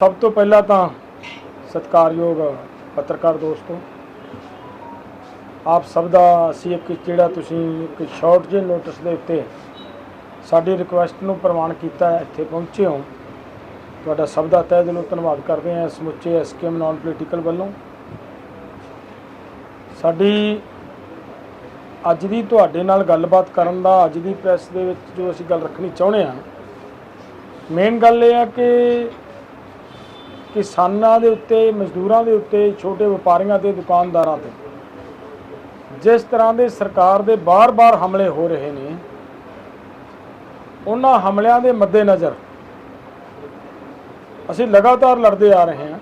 ਸਭ ਤੋਂ ਪਹਿਲਾਂ ਤਾਂ ਸਤਿਕਾਰਯੋਗ ਪੱਤਰਕਾਰ ਦੋਸਤੋ, ਆਪ ਸਭ ਦਾ ਅਸੀਂ ਇੱਕ ਜਿਹੜਾ ਤੁਸੀਂ ਇੱਕ ਸ਼ਾਰਟ ਜਿਹੇ ਨੋਟਿਸ ਦੇ ਉੱਤੇ ਸਾਡੀ ਰਿਕੁਐਸਟ ਨੂੰ ਪ੍ਰਵਾਨ ਕੀਤਾ ਇੱਥੇ ਪਹੁੰਚੇ ਹੋ। ਤੁਹਾਡਾ ਸਭ ਦਾ ਤਹਿ ਦਿਲੋਂ ਧੰਨਵਾਦ ਕਰਦੇ ਹਾਂ ਸਮੁੱਚੇ ਐਸਕੇਐਮ ਨਾਨ ਪੋਲੀਟੀਕਲ ਵੱਲੋਂ। ਸਾਡੀ ਅੱਜ ਦੀ ਤੁਹਾਡੇ ਨਾਲ ਗੱਲਬਾਤ ਕਰਨ ਦਾ ਅੱਜ ਦੀ ਪ੍ਰੈਸ ਦੇ ਵਿੱਚ ਜੋ ਅਸੀਂ ਗੱਲ ਰੱਖਣੀ ਚਾਹੁੰਦੇ ਹਾਂ ਮੇਨ ਗੱਲ ਇਹ ਹੈ ਕਿ ਕਿਸਾਨਾਂ ਦੇ ਉੱਤੇ, ਮਜ਼ਦੂਰਾਂ ਦੇ ਉੱਤੇ, ਛੋਟੇ ਵਪਾਰੀਆਂ ਤੇ, ਦੁਕਾਨਦਾਰਾਂ ਤੇ। ਜਿਸ ਤਰ੍ਹਾਂ ਦੇ ਸਰਕਾਰ ਦੇ ਬਾਰ-ਬਾਰ ਹਮਲੇ ਹੋ ਰਹੇ ਨੇ, ਉਹਨਾਂ ਹਮਲਿਆਂ ਦੇ ਮੱਦੇਨਜ਼ਰ ਅਸੀਂ ਲਗਾਤਾਰ ਲੜਦੇ ਆ ਰਹੇ ਹਾਂ।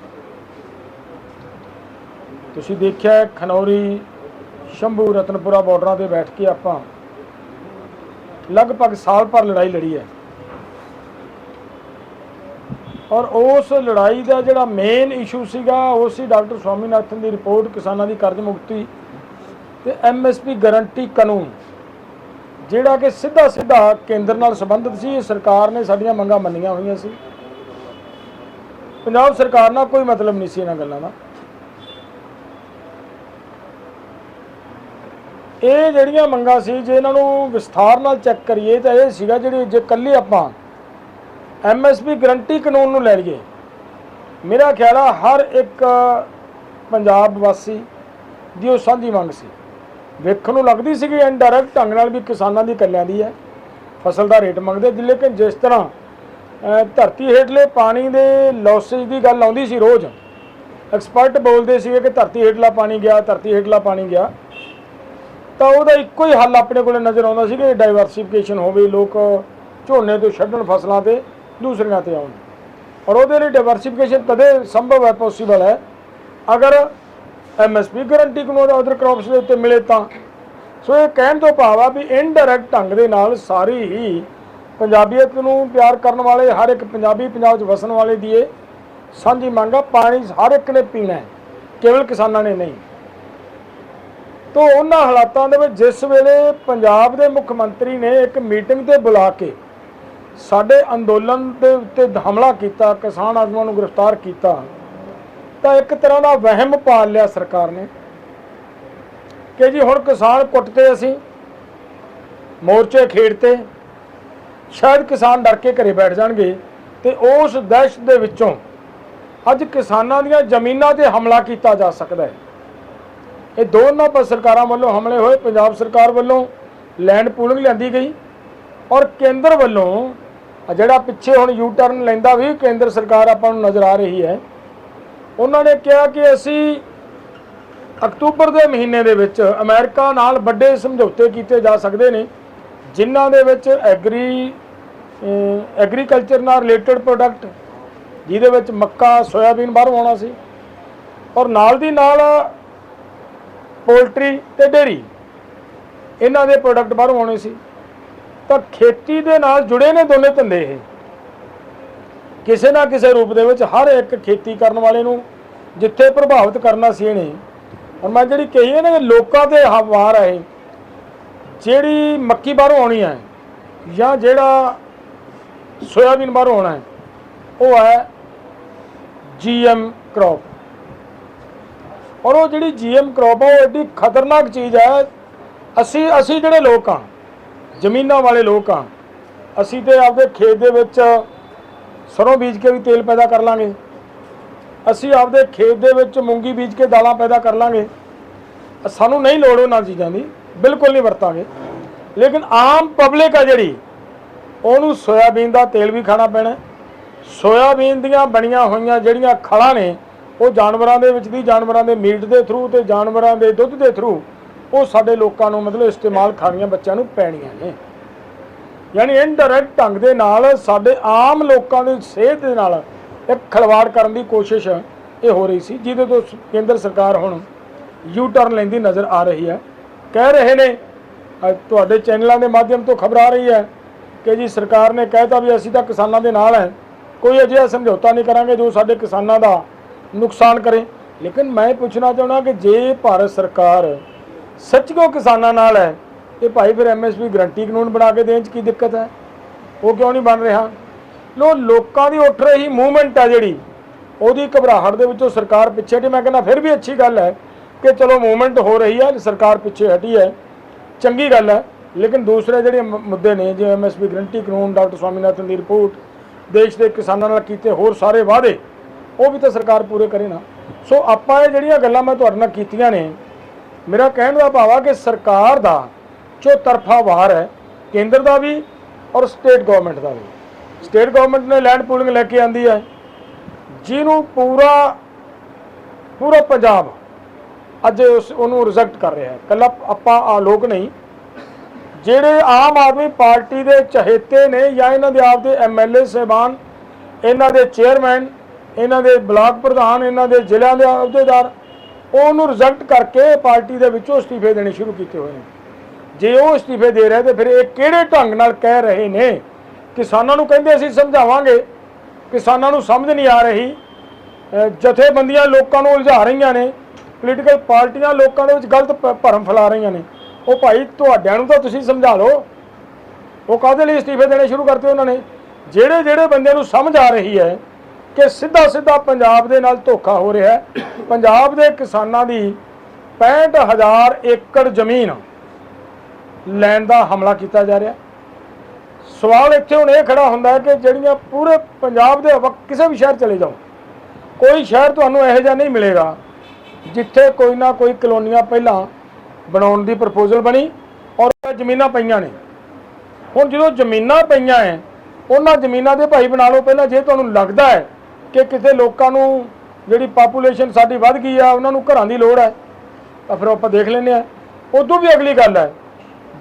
ਤੁਸੀਂ ਦੇਖਿਆ ਖਨੌਰੀ, ਸ਼ੰਭੂ, ਰਤਨਪੁਰਾ ਬਾਰਡਰਾਂ ਤੇ ਬੈਠ ਕੇ ਆਪਾਂ ਲਗਭਗ ਸਾਲ ਭਰ ਲੜਾਈ ਲੜੀ ਹੈ। ਔਰ ਉਸ ਲੜਾਈ ਦਾ ਜਿਹੜਾ ਮੇਨ ਇਸ਼ੂ ਸੀਗਾ, ਉਹ ਸੀ ਡਾਕਟਰ ਸਵਾਮੀਨਾਥਨ ਦੀ ਰਿਪੋਰਟ ਕਿਸਾਨਾਂ ਦੀ ਕਰਜ਼ ਮੁਕਤੀ ਤੇ ਐਮਐਸਪੀ ਗਾਰੰਟੀ ਕਾਨੂੰਨ, ਜਿਹੜਾ ਕਿ ਸਿੱਧਾ ਸਿੱਧਾ ਕੇਂਦਰ ਨਾਲ ਸੰਬੰਧਿਤ ਸੀ। ਇਹ ਸਰਕਾਰ ਨੇ ਸਾਡੀਆਂ ਮੰਗਾਂ ਮੰਨੀਆਂ ਹੋਈਆਂ ਸੀ। ਪੰਜਾਬ ਸਰਕਾਰ ਨਾਲ ਕੋਈ ਮਤਲਬ ਨਹੀਂ ਸੀ ਇਹਨਾਂ ਗੱਲਾਂ ਦਾ। ਇਹ ਜਿਹੜੀਆਂ ਮੰਗਾਂ ਸੀ, ਜੇ ਇਹਨਾਂ ਨੂੰ ਵਿਸਥਾਰ ਨਾਲ ਚੈੱਕ ਕਰੀਏ ਤਾਂ ਇਹ ਸੀਗਾ ਜਿਹੜੀ ਜੇ ਕੱਲੀ ਆਪਾਂ ਐਮਐਸਪੀ ਗਰੰਟੀ ਕਾਨੂੰਨ ਨੂੰ ਲੈ ਲਈਏ। ਮੇਰਾ ਖਿਆਲ ਆ ਹਰ ਇੱਕ ਪੰਜਾਬ ਵਾਸੀ ਦੀ ਉਹ ਸਾਂਝੀ ਮੰਗ ਸੀ। ਵੇਖਣ ਨੂੰ ਲੱਗਦੀ ਸੀ ਕਿ ਇਨਡਾਇਰੈਕਟ ਢੰਗ ਨਾਲ ਵੀ ਕਿਸਾਨਾਂ ਦੀ ਕੱਲਿਆਂ ਦੀ ਹੈ। ਫਸਲ ਦਾ ਰੇਟ ਮੰਗਦੇ ਲੇਕਿਨ ਜਿਸ ਤਰ੍ਹਾਂ ਧਰਤੀ ਹੇਠਲੇ ਪਾਣੀ ਦੇ ਲੌਸੇਜ ਦੀ ਗੱਲ ਆਉਂਦੀ ਸੀ ਰੋਜ਼। ਐਕਸਪਰਟ ਬੋਲਦੇ ਸੀਗੇ ਕਿ ਧਰਤੀ ਹੇਠਲਾ ਪਾਣੀ ਗਿਆ, ਧਰਤੀ ਹੇਠਲਾ ਪਾਣੀ ਗਿਆ। ਤਾਂ ਉਹਦਾ ਇੱਕੋ ਹੀ ਹੱਲ ਆਪਣੇ ਕੋਲੇ ਨਜ਼ਰ ਆਉਂਦਾ ਸੀ ਕਿ ਡਾਈਵਰਸਿਫਿਕੇਸ਼ਨ ਹੋਵੇ, ਲੋਕ ਝੋਨੇ ਤੋਂ ਛੱਡਣ ਫਸਲਾਂ ਤੇ ਦੂਸਰਿਆਂ ਤੇ ਆਉਣ। ਔਰ ਉਹਦੇ ਲਈ ਡਾਈਵਰਸਿਫਿਕੇਸ਼ਨ ਤਦੇ ਸੰਭਵ ਹੈ ਪੋਸੀਬਲ ਹੈ। ਅਗਰ ਐਮਐਸਪੀ ਗਾਰੰਟੀ ਕਾਨੂੰਨ ਅਦਰ ਕ੍ਰੌਪਸ ਦੇ ਉੱਤੇ ਮਿਲੇ ਤਾਂ। ਸੋ ਇਹ ਕਹਿਣ ਤੋਂ ਭਾਵ ਆ ਵੀ ਇਨਡਾਇਰੈਕਟ ਢੰਗ ਦੇ ਨਾਲ ਸਾਰੀ ਹੀ ਪੰਜਾਬੀਅਤ ਨੂੰ ਪਿਆਰ ਕਰਨ ਵਾਲੇ, ਹਰ ਇੱਕ ਪੰਜਾਬੀ ਪੰਜਾਬ 'ਚ ਵਸਣ ਵਾਲੇ ਦੀ ਇਹ ਸਾਂਝੀ ਮੰਗ ਆ, ਪਾਣੀ ਹਰ ਇੱਕ ਨੇ ਪੀਣਾ ਹੈ, ਕੇਵਲ ਕਿਸਾਨਾਂ ਨੇ ਨਹੀਂ। ਤੋਂ ਉਹਨਾਂ ਹਾਲਾਤਾਂ ਦੇ ਵਿੱਚ ਜਿਸ ਵੇਲੇ ਪੰਜਾਬ ਦੇ ਮੁੱਖ ਮੰਤਰੀ ਨੇ ਇੱਕ ਮੀਟਿੰਗ ਤੇ ਬੁਲਾ ਕੇ ਸਾਡੇ ਅੰਦੋਲਨ ਦੇ ਉੱਤੇ ਹਮਲਾ ਕੀਤਾ, ਕਿਸਾਨ ਆਗੂਆਂ ਨੂੰ ਗ੍ਰਿਫਤਾਰ ਕੀਤਾ, ਤਾਂ ਇੱਕ ਤਰ੍ਹਾਂ ਦਾ ਵਹਿਮ ਪਾਲ ਲਿਆ ਸਰਕਾਰ ਨੇ ਕਿ ਜੀ ਹੁਣ ਕਿਸਾਨ ਕੁੱਟਤੇ ਅਸੀਂ, ਮੋਰਚੇ ਖੇਡਤੇ, ਸ਼ਾਇਦ ਕਿਸਾਨ ਡਰ ਕੇ ਘਰੇ ਬੈਠ ਜਾਣਗੇ ਤੇ ਉਸ ਦਹਿਸ਼ਤ ਦੇ ਵਿੱਚੋਂ ਅੱਜ ਕਿਸਾਨਾਂ ਦੀਆਂ ਜ਼ਮੀਨਾਂ ਤੇ ਹਮਲਾ ਕੀਤਾ ਜਾ ਸਕਦਾ ਹੈ। ਇਹ ਦੋਨਾਂ ਪ ਸਰਕਾਰਾਂ ਵੱਲੋਂ ਹਮਲੇ ਹੋਏ, ਪੰਜਾਬ ਸਰਕਾਰ ਵੱਲੋਂ ਲੈਂਡ ਪੂਲਿੰਗ ਲਿਆਂਦੀ ਗਈ ਔਰ ਕੇਂਦਰ ਵੱਲੋਂ ਜਿਹੜਾ ਪਿੱਛੇ ਹੁਣ ਯੂ ਟਰਨ ਲੈਂਦਾ ਵੀ ਕੇਂਦਰ ਸਰਕਾਰ ਆਪਾਂ ਨੂੰ ਨਜ਼ਰ ਆ ਰਹੀ ਹੈ, ਉਹਨਾਂ ਨੇ ਕਿਹਾ ਕਿ ਅਸੀਂ ਅਕਤੂਬਰ ਦੇ ਮਹੀਨੇ ਦੇ ਵਿੱਚ ਅਮਰੀਕਾ ਨਾਲ ਵੱਡੇ ਸਮਝੌਤੇ ਕੀਤੇ ਜਾ ਸਕਦੇ ਨੇ, ਜਿਨ੍ਹਾਂ ਦੇ ਵਿੱਚ ਐਗਰੀ ਐਗਰੀਕਲਚਰ ਨਾਲ ਰਿਲੇਟਡ ਪ੍ਰੋਡਕਟ, ਜਿਹਦੇ ਵਿੱਚ ਮੱਕਾ, ਸੋਇਆਬੀਨ ਬਾਹਰੋਂ ਆਉਣਾ ਸੀ, ਔਰ ਨਾਲ ਦੀ ਨਾਲ ਪੋਲਟਰੀ ਤੇ ਡੇਰੀ ਇਹਨਾਂ ਦੇ ਪ੍ਰੋਡਕਟ ਬਾਹਰੋਂ ਆਉਣੇ ਸੀ। ਤਾਂ ਖੇਤੀ ਦੇ ਨਾਲ ਜੁੜੇ ਨੇ ਦੋਨੇ ਧੰਦੇ ਇਹ। ਕਿਸੇ ਨਾ ਕਿਸੇ ਰੂਪ ਦੇ ਵਿੱਚ ਹਰ ਇੱਕ ਖੇਤੀ ਕਰਨ ਵਾਲੇ ਨੂੰ ਜਿੱਥੇ ਪ੍ਰਭਾਵਿਤ ਕਰਨਾ ਸੀ ਇਹਨੇ। ਔਰ ਮੈਂ ਜਿਹੜੀ ਕਹੀ ਹੈ ਨਾ ਲੋਕਾਂ ਤੇ ਹਵਾਰ ਹੈ ਇਹ, ਜਿਹੜੀ ਮੱਕੀ ਬਾਹਰੋਂ ਆਉਣੀ ਹੈ ਜਾਂ ਜਿਹੜਾ ਸੋਇਆਬੀਨ ਬਾਹਰੋਂ ਆਉਣਾ ਹੈ ਉਹ ਹੈ ਜੀਐਮ ਕ੍ਰੌਪ ਔਰ ਉਹ ਜਿਹੜੀ ਜੀਐਮ ਕ੍ਰੌਪ ਆ ਉਹ ਐਡੀ ਖਤਰਨਾਕ ਚੀਜ਼ ਹੈ ਅਸੀਂ ਅਸੀਂ ਜਿਹੜੇ ਲੋਕ ਹਾਂ ਜ਼ਮੀਨਾਂ ਵਾਲੇ ਲੋਕ ਆ, ਅਸੀਂ ਤੇ ਆਪਦੇ ਖੇਤ ਦੇ ਵਿੱਚ ਸਰੋਂ ਬੀਜ ਕੇ ਵੀ ਤੇਲ ਪੈਦਾ ਕਰ ਲਾਂਗੇ। ਅਸੀਂ ਆਪਦੇ ਖੇਤ ਦੇ ਵਿੱਚ ਮੂੰਗੀ ਬੀਜ ਕੇ ਦਾਲਾਂ ਪੈਦਾ ਕਰ ਲਾਂਗੇ। ਸਾਨੂੰ ਨਹੀਂ ਲੋੜ ਉਹਨਾਂ ਚੀਜ਼ਾਂ ਦੀ, ਬਿਲਕੁਲ ਨਹੀਂ ਵਰਤਾਂਗੇ। ਲੇਕਿਨ ਆਮ ਪਬਲਿਕ ਆ ਜਿਹੜੀ, ਉਹਨੂੰ ਸੋਇਆਬੀਨ ਦਾ ਤੇਲ ਵੀ ਖਾਣਾ ਪੈਣਾ ਸੋਇਆਬੀਨ ਦੀਆਂ ਬਣੀਆਂ ਹੋਈਆਂ ਜਿਹੜੀਆਂ ਖਲਾਂ ਨੇ, ਉਹ ਜਾਨਵਰਾਂ ਦੇ ਵਿੱਚ ਦੀ, ਜਾਨਵਰਾਂ ਦੇ ਮੀਟ ਦੇ ਥਰੂ ਤੇ ਜਾਨਵਰਾਂ ਦੇ ਦੁੱਧ ਦੇ ਥਰੂ ਉਹ ਸਾਡੇ ਲੋਕਾਂ ਨੂੰ ਮਤਲਬ ਇਸਤੇਮਾਲ ਖਾਣੀਆਂ ਬੱਚਿਆਂ ਨੂੰ ਪੈਣੀਆਂ ਨੇ। ਯਾਨੀ ਇਨਡਾਇਰੈਕਟ ਢੰਗ ਦੇ ਨਾਲ ਸਾਡੇ ਆਮ ਲੋਕਾਂ ਦੀ ਸਿਹਤ ਦੇ ਨਾਲ ਇੱਕ ਖਲਵਾੜ ਕਰਨ ਦੀ ਕੋਸ਼ਿਸ਼ ਇਹ ਹੋ ਰਹੀ ਸੀ, ਜਿਹਦੇ ਤੋਂ ਕੇਂਦਰ ਸਰਕਾਰ ਹੁਣ ਯੂ ਟਰਨ ਲੈਂਦੀ ਨਜ਼ਰ ਆ ਰਹੀ ਹੈ। ਕਹਿ ਰਹੇ ਨੇ ਤੁਹਾਡੇ ਚੈਨਲਾਂ ਦੇ ਮਾਧਿਅਮ ਤੋਂ ਖਬਰ ਆ ਰਹੀ ਹੈ ਕਿ ਜੀ ਸਰਕਾਰ ਨੇ ਕਹਿਤਾ ਵੀ ਅਸੀਂ ਤਾਂ ਕਿਸਾਨਾਂ ਦੇ ਨਾਲ ਹੈ, ਕੋਈ ਅਜਿਹਾ ਸਮਝੌਤਾ ਨਹੀਂ ਕਰਾਂਗੇ ਜੋ ਸਾਡੇ ਕਿਸਾਨਾਂ ਦਾ ਨੁਕਸਾਨ ਕਰੇ। ਲੇਕਿਨ ਮੈਂ ਪੁੱਛਣਾ ਚਾਹੁੰਦਾ ਕਿ ਜੇ ਭਾਰਤ ਸਰਕਾਰ ਸੱਚ ਸੱਚੋ ਕਿਸਾਨਾਂ ਨਾਲ ਹੈ ਤੇ ਭਾਈ ਫਿਰ ਐਮਐਸਪੀ ਗਰੰਟੀ ਕਾਨੂੰਨ ਬਣਾ ਕੇ ਦੇਣ 'ਚ ਕੀ ਦਿੱਕਤ ਹੈ? ਉਹ ਕਿਉਂ ਨਹੀਂ ਬਣ ਰਿਹਾ? ਲੋ, ਲੋਕਾਂ ਦੀ ਉੱਠ ਰਹੀ ਮੂਵਮੈਂਟ ਆ ਜਿਹੜੀ, ਉਹਦੀ ਘਬਰਾਹਟ ਦੇ ਵਿੱਚੋਂ ਸਰਕਾਰ ਪਿੱਛੇ ਹਟੀ। ਮੈਂ ਕਹਿੰਦਾ ਫਿਰ ਵੀ ਅੱਛੀ ਗੱਲ ਹੈ ਕਿ ਚਲੋ ਮੂਵਮੈਂਟ ਹੋ ਰਹੀ ਹੈ, ਸਰਕਾਰ ਪਿੱਛੇ ਹਟੀ ਹੈ, ਚੰਗੀ ਗੱਲ ਹੈ। ਲੇਕਿਨ ਦੂਸਰੇ ਜਿਹੜੇ ਮੁੱਦੇ ਨੇ, ਜਿਵੇਂ ਐਮਐਸਪੀ ਗਰੰਟੀ ਕਾਨੂੰਨ, ਡਾਕਟਰ ਸਵਾਮੀਨਾਥਨ ਦੀ ਰਿਪੋਰਟ, ਦੇਸ਼ ਦੇ ਕਿਸਾਨਾਂ ਨਾਲ ਕੀਤੇ ਹੋਰ ਸਾਰੇ ਵਾਅਦੇ, ਉਹ ਵੀ ਤਾਂ ਸਰਕਾਰ ਪੂਰੇ ਕਰੇ ਨਾ। ਸੋ ਆਪਾਂ ਇਹ ਜਿਹੜੀਆਂ ਗੱਲਾਂ ਮੈਂ ਤੁਹਾਡੇ ਨਾਲ ਕੀਤੀਆਂ ਨੇ ਮੇਰਾ ਕਹਿਣ ਦਾ ਭਾਵ ਆ ਕਿ ਸਰਕਾਰ ਦਾ ਜੋ ਤਰਫਾ ਵਾਰ ਹੈ, ਕੇਂਦਰ ਦਾ ਵੀ ਔਰ ਸਟੇਟ ਗਵਰਨਮੈਂਟ ਦਾ ਵੀ। ਸਟੇਟ ਗਵਰਨਮੈਂਟ ਨੇ ਲੈਂਡ ਪੂਲਿੰਗ ਲੈ ਕੇ ਆਂਦੀ ਹੈ। ਜਿਹਨੂੰ ਪੂਰਾ ਪੂਰਾ ਪੰਜਾਬ ਅੱਜ ਉਸ, ਉਹਨੂੰ ਰਿਜੈਕਟ ਕਰ ਰਿਹਾ ਹੈ। ਕੱਲਾ ਆਪਾਂ ਆ ਲੋਕ ਨਹੀਂ। ਜਿਹੜੇ ਆਮ ਆਦਮੀ ਪਾਰਟੀ ਦੇ ਚਹੇਤੇ ਨੇ ਜਾਂ ਇਹਨਾਂ ਦੇ ਆਪ ਦੇ ਐਮਐਲਏ ਸਹਿਬਾਨ, ਇਹਨਾਂ ਦੇ ਚੇਅਰਮੈਨ, ਇਹਨਾਂ ਦੇ ਬਲਾਕ ਪ੍ਰਧਾਨ, ਇਹਨਾਂ ਦੇ ਜ਼ਿਲ੍ਹਿਆਂ ਦੇ ਅਹੁਦੇਦਾਰ ਉਹਨੂੰ ਰਿਜੈਕਟ ਕਰਕੇ ਪਾਰਟੀ ਦੇ ਵਿੱਚੋਂ ਅਸਤੀਫੇ ਦੇਣੇ ਸ਼ੁਰੂ ਕੀਤੇ ਹੋਏ ਨੇ। ਜੇ ਉਹ ਅਸਤੀਫੇ ਦੇ ਰਹੇ ਤੇ ਫਿਰ ਇਹ ਕਿਹੜੇ ਢੰਗ ਨਾਲ ਕਹਿ ਰਹੇ ਨੇ? ਕਿਸਾਨਾਂ ਨੂੰ ਕਹਿੰਦੇ ਅਸੀਂ ਸਮਝਾਵਾਂਗੇ। ਕਿਸਾਨਾਂ ਨੂੰ ਸਮਝ ਨਹੀਂ ਆ ਰਹੀ। ਜਥੇਬੰਦੀਆਂ ਲੋਕਾਂ ਨੂੰ ਉਲਝਾ ਰਹੀਆਂ ਨੇ। ਪੋਲੀਟੀਕਲ ਪਾਰਟੀਆਂ ਲੋਕਾਂ ਦੇ ਵਿੱਚ ਗਲਤ ਭਰਮ ਫੈਲਾ ਰਹੀਆਂ ਨੇ। ਉਹ ਭਾਈ ਤੁਹਾਡਿਆਂ ਨੂੰ ਤਾਂ ਤੁਸੀਂ ਸਮਝਾ ਲਓ। ਉਹ ਕਾਹਦੇ ਲਈ ਅਸਤੀਫੇ ਦੇਣੇ ਸ਼ੁਰੂ ਕਰਤੇ ਉਹਨਾਂ ਨੇ? ਜਿਹੜੇ ਜਿਹੜੇ ਬੰਦਿਆਂ ਨੂੰ ਸਮਝ ਆ ਰਹੀ ਹੈ ਕਿ ਸਿੱਧਾ ਸਿੱਧਾ ਪੰਜਾਬ ਦੇ ਨਾਲ ਧੋਖਾ ਹੋ ਰਿਹਾ ਹੈ। ਪੰਜਾਬ ਦੇ ਕਿਸਾਨਾਂ ਦੀ 65000 ਏਕੜ ਜ਼ਮੀਨ ਲੈਣ ਦਾ ਹਮਲਾ ਕੀਤਾ ਜਾ ਰਿਹਾ ਸਵਾਲ ਇੱਥੇ ਹੁਣ ਇਹ ਖੜਾ ਹੁੰਦਾ ਹੈ ਕਿ ਜਿਹੜੀਆਂ ਪੂਰੇ ਪੰਜਾਬ ਦੇ ਵਕਤ ਕਿਸੇ ਵੀ ਸ਼ਹਿਰ ਚਲੇ ਜਾਓ, ਕੋਈ ਸ਼ਹਿਰ ਤੁਹਾਨੂੰ ਇਹੋ ਜਿਹਾ ਨਹੀਂ ਮਿਲੇਗਾ ਜਿੱਥੇ ਕੋਈ ਨਾ ਕੋਈ ਕਲੋਨੀਆਂ ਪਹਿਲਾਂ ਬਣਾਉਣ ਦੀ ਪ੍ਰਪੋਜ਼ਲ ਬਣੀ ਔਰ ਜ਼ਮੀਨਾਂ ਪਈਆਂ ਨੇ। ਹੁਣ ਜਦੋਂ ਜ਼ਮੀਨਾਂ ਪਈਆਂ ਐ, ਉਹਨਾਂ ਜ਼ਮੀਨਾਂ ਦੇ ਭਾਈ ਬਣਾ ਲਓ, ਪਹਿਲਾਂ ਜੇ ਤੁਹਾਨੂੰ ਲੱਗਦਾ ਹੈ ਕਿ ਕਿਤੇ ਲੋਕਾਂ ਨੂੰ ਜਿਹੜੀ ਪਾਪੂਲੇਸ਼ਨ ਸਾਡੀ ਵੱਧ ਗਈ ਆ, ਉਹਨਾਂ ਨੂੰ ਘਰਾਂ ਦੀ ਲੋੜ ਹੈ। ਤਾਂ ਫਿਰ ਆਪਾਂ ਦੇਖ ਲੈਂਦੇ ਆ ਉਦੋਂ ਵੀ ਅਗਲੀ ਗੱਲ ਹੈ,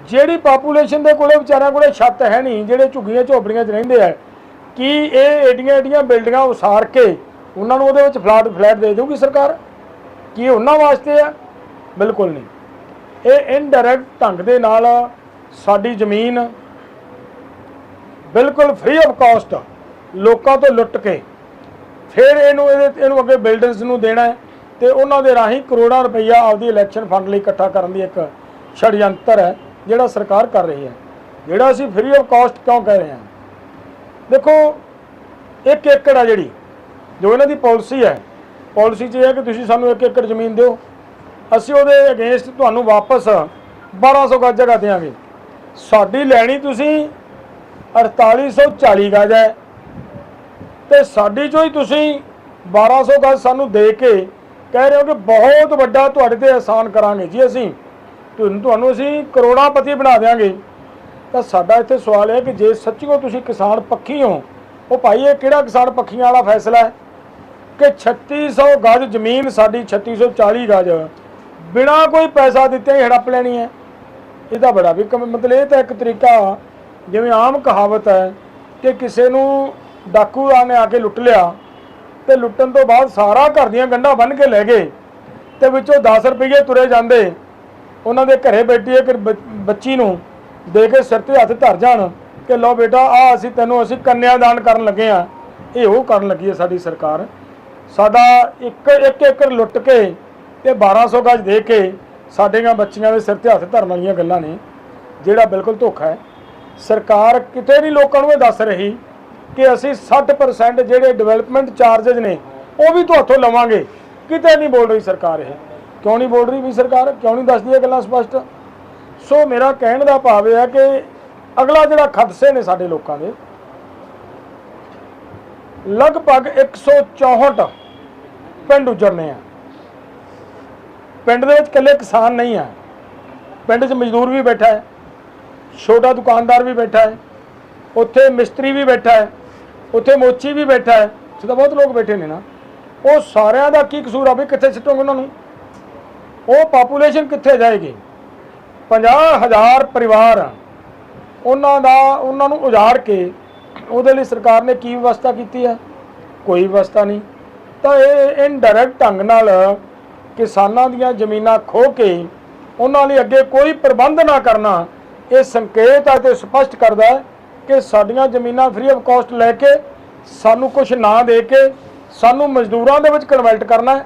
ਜਿਹੜੀ ਪਾਪੂਲੇਸ਼ਨ ਦੇ ਕੋਲੇ ਵਿਚਾਰਿਆਂ ਕੋਲੇ ਛੱਤ ਹੈ ਨਹੀਂ, ਜਿਹੜੇ ਝੁੱਗੀਆਂ ਝੋਪੜੀਆਂ 'ਚ ਰਹਿੰਦੇ ਆ, ਕੀ ਇਹ ਏਡੀਆਂ ਏਡੀਆਂ ਬਿਲਡਿੰਗਾਂ ਉਸਾਰ ਕੇ ਉਹਨਾਂ ਨੂੰ ਉਹਦੇ ਵਿੱਚ ਫਲੈਟ ਫਲੈਟ ਦੇ ਦੇਊਗੀ ਸਰਕਾਰ? ਕੀ ਉਹਨਾਂ ਵਾਸਤੇ ਆ? ਬਿਲਕੁਲ ਨਹੀਂ। ਇਹ ਇਨਡਾਇਰੈਕਟ ਢੰਗ ਦੇ ਨਾਲ ਸਾਡੀ ਜ਼ਮੀਨ ਬਿਲਕੁਲ ਫ੍ਰੀ ਆਫ ਕਾਸਟ ਲੋਕਾਂ ਤੋਂ ਲੁੱਟ ਕੇ ਫਿਰ ਇਹਨੂੰ ਇਹਦੇ ਇਹਨੂੰ ਅੱਗੇ ਬਿਲਡਰਸ ਨੂੰ ਦੇਣਾ ਹੈ ਤੇ ਉਹਨਾਂ ਦੇ ਰਾਹੀਂ ਕਰੋੜਾਂ ਰੁਪਈਆ ਆਪਦੀ ਇਲੈਕਸ਼ਨ ਫੰਡ ਲਈ ਇਕੱਠਾ ਕਰਨ ਦੀ ਇੱਕ ਛੜਯੰਤਰ ਹੈ, ਜਿਹੜਾ ਸਰਕਾਰ ਕਰ ਰਹੀ ਹੈ। ਜਿਹੜਾ ਅਸੀਂ ਫ੍ਰੀ ਆਫ ਕਾਸਟ ਕਿਉਂ ਕਹਿ ਰਹੇ ਹਾਂ? ਦੇਖੋ, ਇੱਕ ਏਕੜ ਆ ਜਿਹੜੀ, ਜੋ ਇਹਨਾਂ ਦੀ ਪਾਲਿਸੀ ਹੈ। ਪਾਲਿਸੀ 'ਚ ਇਹ ਹੈ ਕਿ ਤੁਸੀਂ ਸਾਨੂੰ ਇੱਕ ਏਕੜ ਜ਼ਮੀਨ ਦਿਓ। ਅਸੀਂ ਉਹਦੇ ਅਗੇਂਸਟ ਤੁਹਾਨੂੰ ਵਾਪਸ 1200 ਗਜ ਜਗ੍ਹਾ ਦੇਵਾਂਗੇ। ਸਾਡੀ ਲੈਣੀ ਤੁਸੀਂ 4840 ਗਜ ਹੈ। ਤੇ ਸਾਡੀ ਜੋ ਹੀ ਤੁਸੀਂ 1200 ਗਜ ਸਾਨੂੰ ਦੇ ਕੇ ਕਹਿ ਰਹੇ ਹੋ ਕਿ ਬਹੁਤ ਵੱਡਾ ਤੁਹਾਡੇ ਤੇ ਆਸਾਨ ਕਰਾਂਗੇ ਜੀ ਅਸੀਂ। ਤੁਹਾਨੂੰ ਤੁਹਾਨੂੰ ਅਸੀਂ ਕਰੋੜਾਪਤੀ ਬਣਾ ਦੇਵਾਂਗੇ ਤਾਂ ਸਾਡਾ ਇੱਥੇ ਸਵਾਲ ਹੈ ਕਿ ਜੇ ਸੱਚੀਓ ਤੁਸੀਂ ਕਿਸਾਨ ਪੱਖੀ ਹੋ, ਉਹ ਭਾਈ ਇਹ ਕਿਹੜਾ ਕਿਸਾਨ ਪੱਖੀਆਂ ਵਾਲਾ ਫੈਸਲਾ ਹੈ? ਕਿ 3600 ਗਜ ਜ਼ਮੀਨ ਸਾਡੀ 3640 ਗਜ, ਬਿਨਾ ਕੋਈ ਪੈਸਾ ਦਿੱਤੇ ਹੀ ਹੜੱਪ ਲੈਣੀ ਹੈ। ਇਹਦਾ ਬੜਾ ਵੀ ਕਮ- ਮਤਲਬ ਇਹ ਤਾਂ ਇੱਕ ਤਰੀਕਾ ਜਿਵੇਂ ਆਮ ਕਹਾਵਤ ਹੈ ਕਿ ਕਿਸੇ ਨੂੰ ਡਾਕੂ ਨੇ ਆ ਕੇ ਲੁੱਟ ਲਿਆ ਤੇ ਲੁੱਟਣ ਤੋਂ ਬਾਅਦ ਸਾਰਾ ਘਰ ਦੀਆਂ ਗੰਢਾਂ ਬੰਨ ਕੇ ਲੈ ਗਏ ਤੇ ਵਿੱਚੋਂ 10 ਰੁਪਏ ਤੁਰੇ ਜਾਂਦੇ। ਉਹਨਾਂ ਦੇ ਘਰੇ ਬੈਠੀ ਇੱਕ ਬ- ਬੱਚੀ ਨੂੰ ਦੇ ਕੇ ਸਿਰ ਤੇ ਹੱਥ ਧਰ ਜਾਣ ਕਿ ਲਓ ਬੇਟਾ ਆ ਅਸੀਂ ਤੈਨੂੰ ਅਸੀਂ ਕੰਨਿਆਦਾਨ ਕਰਨ ਲੱਗੇ ਆ ਇਹ ਉਹ ਕਰਨ ਲੱਗੀ ਹੈ ਸਾਡੀ ਸਰਕਾਰ। ਸਾਡਾ ਇੱਕ ਇੱਕ ਏਕੜ ਲੁੱਟ ਕੇ ਤੇ 1200 ਗਜ ਦੇ ਕੇ ਸਾਡੀਆਂ ਬੱਚੀਆਂ ਦੇ ਸਿਰ ਤੇ ਹੱਥ ਧਰਨ ਵਾਲੀਆਂ ਗੱਲਾਂ ਨੇ, ਜਿਹੜਾ ਬਿਲਕੁਲ ਧੋਖਾ ਹੈ। ਸਰਕਾਰ ਕਿਤੇ ਨਹੀਂ ਲੋਕਾਂ ਨੂੰ ਇਹ ਦੱਸ ਰਹੀ ਕਿ ਅਸੀਂ 60% ਜਿਹੜੇ ਡਿਵੈਲਪਮੈਂਟ ਚਾਰजेस ਨੇ, ਉਹ ਵੀ ਤੁਹਾਥੋਂ ਲਵਾਂਗੇ। ਕਿਤੇ ਨਹੀਂ ਬੋਲ ਰਹੀ ਸਰਕਾਰ ਇਹ। ਕਿਉਂ ਨਹੀਂ ਬੋਲ ਰਹੀ ਵੀ ਸਰਕਾਰ? ਕਿਉਂ ਨਹੀਂ ਦੱਸਦੀ ਇਹ ਗੱਲਾਂ ਸਪਸ਼ਟ? ਸੋ ਮੇਰਾ ਕਹਿਣ ਦਾ ਭਾਵ ਇਹ ਹੈ ਕਿ ਅਗਲਾ ਜਿਹੜਾ ਖਦਸੇ ਨੇ ਸਾਡੇ ਲੋਕਾਂ ਦੇ, ਲਗਭਗ 164 ਪਿੰਡ ਉਜੜਨੇ ਆ। ਪਿੰਡ ਦੇ ਵਿੱਚ ਇਕੱਲੇ ਕਿਸਾਨ ਨਹੀਂ ਆ। ਪਿੰਡ 'ਚ ਮਜ਼ਦੂਰ ਵੀ ਬੈਠਾ ਹੈ, ਛੋਟਾ ਦੁਕਾਨਦਾਰ ਵੀ ਬੈਠਾ ਹੈ, ਉੱਥੇ ਮਿਸਤਰੀ ਵੀ ਬੈਠਾ ਹੈ। ਉੱਥੇ ਮੋਚੀ ਵੀ ਬੈਠਾ ਹੈ। ਇੱਥੇ ਤਾਂ ਬਹੁਤ ਲੋਕ ਬੈਠੇ ਨੇ ਨਾ। ਉਹ ਸਾਰਿਆਂ ਦਾ ਕੀ ਕਸੂਰ ਆ ਵੀ ਕਿੱਥੇ ਸਿੱਟੋਗੇ ਉਹਨਾਂ ਨੂੰ? ਉਹ ਪਾਪੂਲੇਸ਼ਨ ਕਿੱਥੇ ਜਾਏਗੀ? 50000 ਪਰਿਵਾਰ ਉਹਨਾਂ ਦਾ, ਉਹਨਾਂ ਨੂੰ ਉਜਾੜ ਕੇ ਉਹਦੇ ਲਈ ਸਰਕਾਰ ਨੇ ਕੀ ਵਿਵਸਥਾ ਕੀਤੀ ਹੈ? ਕੋਈ ਵਿਵਸਥਾ ਨਹੀਂ। ਤਾਂ ਇਹ ਇਨਡਾਇਰੈਕਟ ਢੰਗ ਨਾਲ ਕਿਸਾਨਾਂ ਦੀਆਂ ਜ਼ਮੀਨਾਂ ਖੋਹ ਕੇ ਉਹਨਾਂ ਲਈ ਅੱਗੇ ਕੋਈ ਪ੍ਰਬੰਧ ਨਾ ਕਰਨਾ, ਇਹ ਸੰਕੇਤ ਹੈ ਤੇ ਸਪਸ਼ਟ ਕਰਦਾ ਹੈ। ਕਿ ਸਾਡੀਆਂ ਜ਼ਮੀਨਾਂ ਫ੍ਰੀ ਆਫ ਕਾਸਟ ਲੈ ਕੇ ਸਾਨੂੰ ਕੁਝ ਨਾ ਦੇ ਕੇ ਸਾਨੂੰ ਮਜ਼ਦੂਰਾਂ ਦੇ ਵਿੱਚ ਕਨਵਰਟ ਕਰਨਾ ਹੈ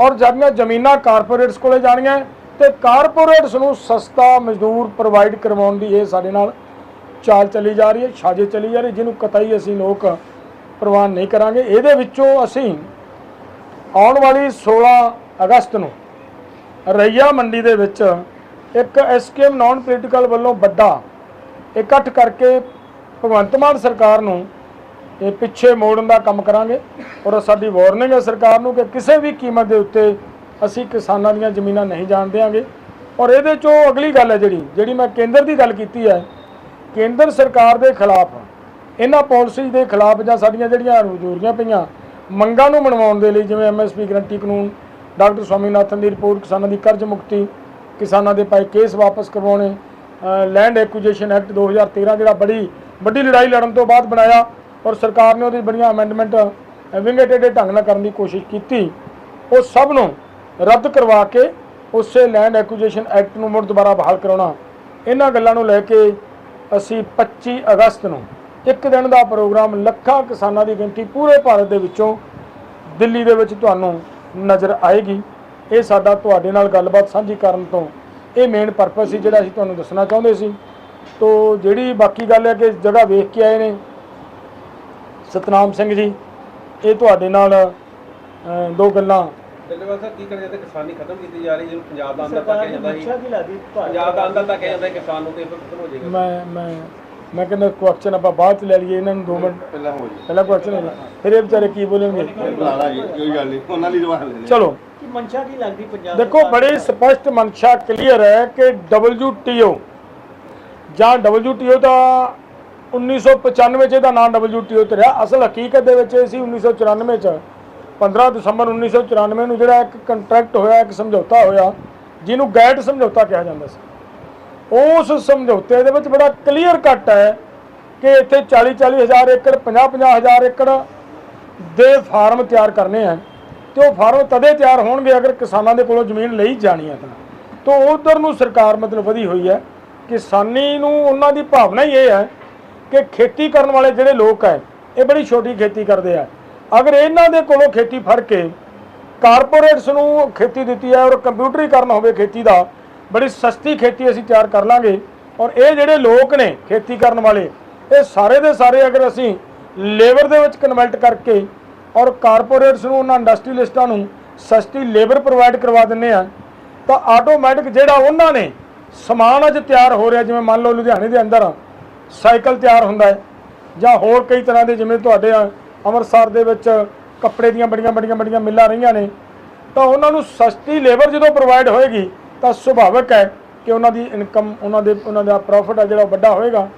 ਔਰ ਜਿਹੜੀਆਂ ਜ਼ਮੀਨਾਂ ਕਾਰਪੋਰੇਟਸ ਕੋਲੇ ਜਾਣੀਆਂ ਹੈ ਤੇ ਕਾਰਪੋਰੇਟਸ ਨੂੰ ਸਸਤਾ ਮਜ਼ਦੂਰ ਪ੍ਰੋਵਾਈਡ ਕਰਵਾਉਣ ਦੀ ਇਹ ਸਾਡੇ ਨਾਲ ਚਾਲ ਚੱਲੀ ਜਾ ਰਹੀ ਹੈ ਸਾਜ਼ਿਸ਼ ਚੱਲੀ ਜਾ ਰਹੀ ਹੈ, ਜਿਹਨੂੰ ਕਤਈ ਅਸੀਂ ਲੋਕ ਪ੍ਰਵਾਨ ਨਹੀਂ ਕਰਾਂਗੇ। ਇਹਦੇ ਵਿੱਚੋਂ ਅਸੀਂ ਆਉਣ ਵਾਲੀ 16 ਅਗਸਤ ਨੂੰ ਰਈਆ ਮੰਡੀ ਦੇ ਵਿੱਚ ਇੱਕ ਐਸਕੇਐਮ ਨਾਨ ਪੋਲੀਟੀਕਲ ਵੱਲੋਂ ਵੱਡਾ ਇਕੱਠ ਕਰਕੇ ਭਗਵੰਤ ਮਾਨ ਸਰਕਾਰ ਨੂੰ ਇਹ ਪਿੱਛੇ ਮੋੜਨ ਦਾ ਕੰਮ ਕਰਾਂਗੇ ਔਰ ਸਾਡੀ ਵਾਰਨਿੰਗ ਹੈ ਸਰਕਾਰ ਨੂੰ ਕਿ ਕਿਸੇ ਵੀ ਕੀਮਤ ਦੇ ਉੱਤੇ ਅਸੀਂ ਕਿਸਾਨਾਂ ਦੀਆਂ ਜ਼ਮੀਨਾਂ ਨਹੀਂ ਜਾਣ ਦੇਵਾਂਗੇ ਔਰ ਇਹਦੇ ਚੋਂ ਅਗਲੀ ਗੱਲ ਹੈ ਜਿਹੜੀ ਜਿਹੜੀ ਮੈਂ ਕੇਂਦਰ ਦੀ ਗੱਲ ਕੀਤੀ ਹੈ, ਕੇਂਦਰ ਸਰਕਾਰ ਦੇ ਖਿਲਾਫ, ਇਹਨਾਂ ਪਾਲਿਸੀ ਦੇ ਖਿਲਾਫ ਜਾਂ ਸਾਡੀਆਂ ਜਿਹੜੀਆਂ ਰਜੂਰੀਆਂ ਪਈਆਂ, ਮੰਗਾਂ ਨੂੰ ਮਨਵਾਉਣ ਦੇ ਲਈ ਜਿਵੇਂ ਐਮਐਸਪੀ ਗਰੰਟੀ ਕਾਨੂੰਨ, ਡਾਕਟਰ ਸਵਾਮੀਨਾਥਨ ਦੀ ਰਿਪੋਰਟ, ਕਿਸਾਨਾਂ ਦੀ ਕਰਜ਼ ਮੁਕਤੀ, ਕਿਸਾਨਾਂ ਦੇ ਪਾਏ ਕੇਸ ਵਾਪਸ ਕਰਵਾਉਣੇ ਲੈਂਡ ਐਕੁਜੀਸ਼ਨ ਐਕਟ 2013 ਜਿਹੜਾ ਬੜੀ ਵੱਡੀ ਲੜਾਈ ਲੜਨ ਤੋਂ ਬਾਅਦ ਬਣਾਇਆ ਔਰ ਸਰਕਾਰ ਨੇ ਉਹਦੀ ਬੜੀਆਂ ਅਮੈਂਡਮੈਂਟ ਵਿੰਗੇਟਡ ਢੰਗ ਨਾਲ ਕਰਨ ਦੀ ਕੋਸ਼ਿਸ਼ ਕੀਤੀ। ਉਹ ਸਭ ਨੂੰ ਰੱਦ ਕਰਵਾ ਕੇ ਉਸੇ ਲੈਂਡ ਐਕੁਜੀਸ਼ਨ ਐਕਟ ਨੂੰ ਮੁੜ ਦੁਬਾਰਾ ਬਹਾਲ ਕਰਾਉਣਾ। ਇਹਨਾਂ ਗੱਲਾਂ ਨੂੰ ਲੈ ਕੇ ਅਸੀਂ 25 ਅਗਸਤ ਨੂੰ ਇੱਕ ਦਿਨ ਦਾ ਪ੍ਰੋਗਰਾਮ ਲੱਖਾਂ ਕਿਸਾਨਾਂ ਦੀ ਗਿਣਤੀ ਪੂਰੇ ਭਾਰਤ ਦੇ ਵਿੱਚੋਂ ਦਿੱਲੀ ਦੇ ਵਿੱਚ ਤੁਹਾਨੂੰ ਨਜ਼ਰ ਆਏਗੀ। ਇਹ ਸਾਡਾ ਤੁਹਾਡੇ ਨਾਲ ਗੱਲਬਾਤ ਸਾਂਝੀ ਕਰਨ ਤੋਂ ਇਹ ਮੇਨ ਪਰਪਸ ਸੀ ਜਿਹੜਾ ਅਸੀਂ ਤੁਹਾਨੂੰ ਦੱਸਣਾ ਚਾਹੁੰਦੇ ਸੀ। ਤੋ ਜਿਹੜੀ ਬਾਕੀ ਗੱਲ ਹੈ ਕਿ ਜਗ੍ਹਾ ਵੇਖ ਕੇ ਆਏ ਨੇ ਸਤਨਾਮ ਸਿੰਘ ਜੀ ਇਹ ਤੁਹਾਡੇ ਨਾਲ ਅ, ਦੋ ਗੱਲਾਂ। ਡੱਲੇਵਾਲ ਸਾਹਿਬ ਕੀ ਕਰਿਆ ਤੇ ਕਿਸਾਨੀ ਖਤਮ ਕੀਤੀ ਜਾ ਰਹੀ ਜਿਹਨੂੰ ਪੰਜਾਬ ਦਾ ਅੰਦਰ ਤੱਕ ਦੀ ਜਾਂਦਾ ਸੀ। ਮਨਸ਼ਾ ਕੀ ਲੱਗਦੀ ਪੰਜਾਬ ਦਾ ਅੰਦਰ ਤੱਕ ਜਾਂਦਾ ਸੀ ਕਿਸਾਨ ਨੂੰ ਤੇ ਫਿਰ ਖਤਮ ਹੋ ਜਾਏਗਾ। ਮੈਂ ਮੈਂ ਮੈਂ ਕਹਿੰਦਾ ਕੁਐਸਚਨ ਆਪਾਂ ਬਾਅਦ ਚ ਲੈ ਲਈਏ ਇਹਨਾਂ ਨੂੰ 2 ਮਿੰਟ। ਪਹਿਲਾਂ ਹੋ ਜੀ ਪਹਿਲਾਂ ਕੁਐਸਚਨ ਫਿਰ ਇਹ ਵਿਚਾਰੇ ਕੀ ਬੋਲਣਗੇ? ਬੁਲਾ ਲਾ ਜੀ ਕੋਈ ਗੱਲ ਨਹੀਂ ਉਹਨਾਂ ਲਈ ਜਵਾਬ ਲੈ ਲੈ ਚਲੋ। ਕਿ ਮਨਸ਼ਾ ਕੀ ਲੱਗਦੀ ਪੰਜਾਬ ਦੇਖੋ ਸਰਕਾਰ ਬੜੀ ਸਪਸ਼ਟ ਮਨਸ਼ਾ ਕਲੀਅਰ ਹੈ ਕਿ WTO ਜਾਂ WTO ਦਾ 1995 ਚ ਇਹਦਾ ਨਾਮ WTO ਤੇ ਰਿਹਾ। ਅਸਲ ਹਕੀਕਤ ਦੇ ਵਿੱਚ ਇਹ ਸੀ 1994 ਚ। 15 ਦਸੰਬਰ 1994 ਨੂੰ ਜਿਹੜਾ ਇੱਕ ਕੰਟਰੈਕਟ ਹੋਇਆ, ਇੱਕ ਸਮਝੌਤਾ ਹੋਇਆ, ਜਿਹਨੂੰ ਗੈਟ ਸਮਝੌਤਾ ਕਿਹਾ ਜਾਂਦਾ ਸੀ। ਉਸ ਸਮਝੌਤੇ ਦੇ ਵਿੱਚ ਬੜਾ ਕਲੀਅਰ ਕੱਟ ਹੈ ਕਿ ਇੱਥੇ 40 40 ਹਜ਼ਾਰ ਏਕੜ 50 50 ਹਜ਼ਾਰ ਏਕੜ ਦੇ ਫਾਰਮ ਤਿਆਰ ਕਰਨੇ ਆ ਤੇ ਉਹ ਫਾਰਮ ਤਦੇ ਤਿਆਰ ਹੋਣਗੇ ਅਗਰ ਕਿਸਾਨਾਂ ਦੇ ਕੋਲੋਂ ਜ਼ਮੀਨ ਲਈ ਜਾਣੀ ਹੈ ਤਾਂ। ਤੋਂ ਉਧਰ ਨੂੰ ਸਰਕਾਰ ਮਤਲਬ ਵਧੀ ਹੋਈ ਹੈ। ਕਿਸਾਨੀ ਨੂੰ ਉਹਨਾਂ ਦੀ ਭਾਵਨਾ ਹੀ ਇਹ ਹੈ ਕਿ ਖੇਤੀ ਕਰਨ ਵਾਲੇ ਜਿਹੜੇ ਲੋਕ ਹੈ, ਇਹ ਬੜੀ ਛੋਟੀ ਖੇਤੀ ਕਰਦੇ ਆ। ਅਗਰ ਇਹਨਾਂ ਦੇ ਕੋਲੋਂ ਖੇਤੀ ਫੜ ਕੇ ਕਾਰਪੋਰੇਟਸ ਨੂੰ ਖੇਤੀ ਦਿੱਤੀ ਹੈ ਔਰ ਕੰਪਿਊਟਰੀਕਰਨ ਹੋਵੇ ਖੇਤੀ ਦਾ, ਬੜੀ ਸਸਤੀ ਖੇਤੀ ਅਸੀਂ ਤਿਆਰ ਕਰ ਲਾਂਗੇ। ਔਰ ਇਹ ਜਿਹੜੇ ਲੋਕ ਨੇ ਖੇਤੀ ਕਰਨ ਵਾਲੇ, ਇਹ ਸਾਰੇ ਦੇ ਸਾਰੇ ਅਗਰ ਅਸੀਂ ਲੇਬਰ ਦੇ ਵਿੱਚ ਕਨਵਰਟ ਕਰਕੇ ਔਰ ਕਾਰਪੋਰੇਟਸ ਨੂੰ ਉਹਨਾਂ ਇੰਡਸਟਰੀਲਿਸਟਾਂ ਨੂੰ ਸਸਤੀ ਲੇਬਰ ਪ੍ਰੋਵਾਈਡ ਕਰਵਾ ਦਿੰਨੇ ਆ ਤਾਂ ਆਟੋਮੈਟਿਕ ਜਿਹੜਾ ਉਹਨਾਂ ਨੇ ਸਮਾਨ ਅੱਜ ਤਿਆਰ ਹੋ ਰਿਹਾ, ਜਿਵੇਂ ਮੰਨ ਲਓ ਲੁਧਿਆਣੇ ਦੇ ਅੰਦਰ ਸਾਈਕਲ ਤਿਆਰ ਹੁੰਦਾ ਹੈ, ਜਾਂ ਹੋਰ ਕਈ ਤਰ੍ਹਾਂ ਦੇ ਜਿਵੇਂ ਤੁਹਾਡੇ ਅੰਮ੍ਰਿਤਸਰ ਦੇ ਵਿੱਚ ਕੱਪੜੇ ਦੀਆਂ ਬੜੀਆਂ ਬੜੀਆਂ ਬੜੀਆਂ ਮਿੱਲਾਂ ਰਹੀਆਂ ਨੇ, ਤਾਂ ਉਹਨਾਂ ਨੂੰ ਸਸਤੀ ਲੇਬਰ ਜਦੋਂ ਪ੍ਰੋਵਾਈਡ ਹੋਏਗੀ, ਤਾਂ ਸੁਭਾਵਿਕ ਹੈ ਕਿ ਉਹਨਾਂ ਦੀ ਇਨਕਮ ਉਹਨਾਂ ਦੇ, ਉਹਨਾਂ ਦਾ ਪ੍ਰੋਫਿਟ ਆ ਜਿਹੜਾ ਵੱਡਾ ਹੋਏਗਾ,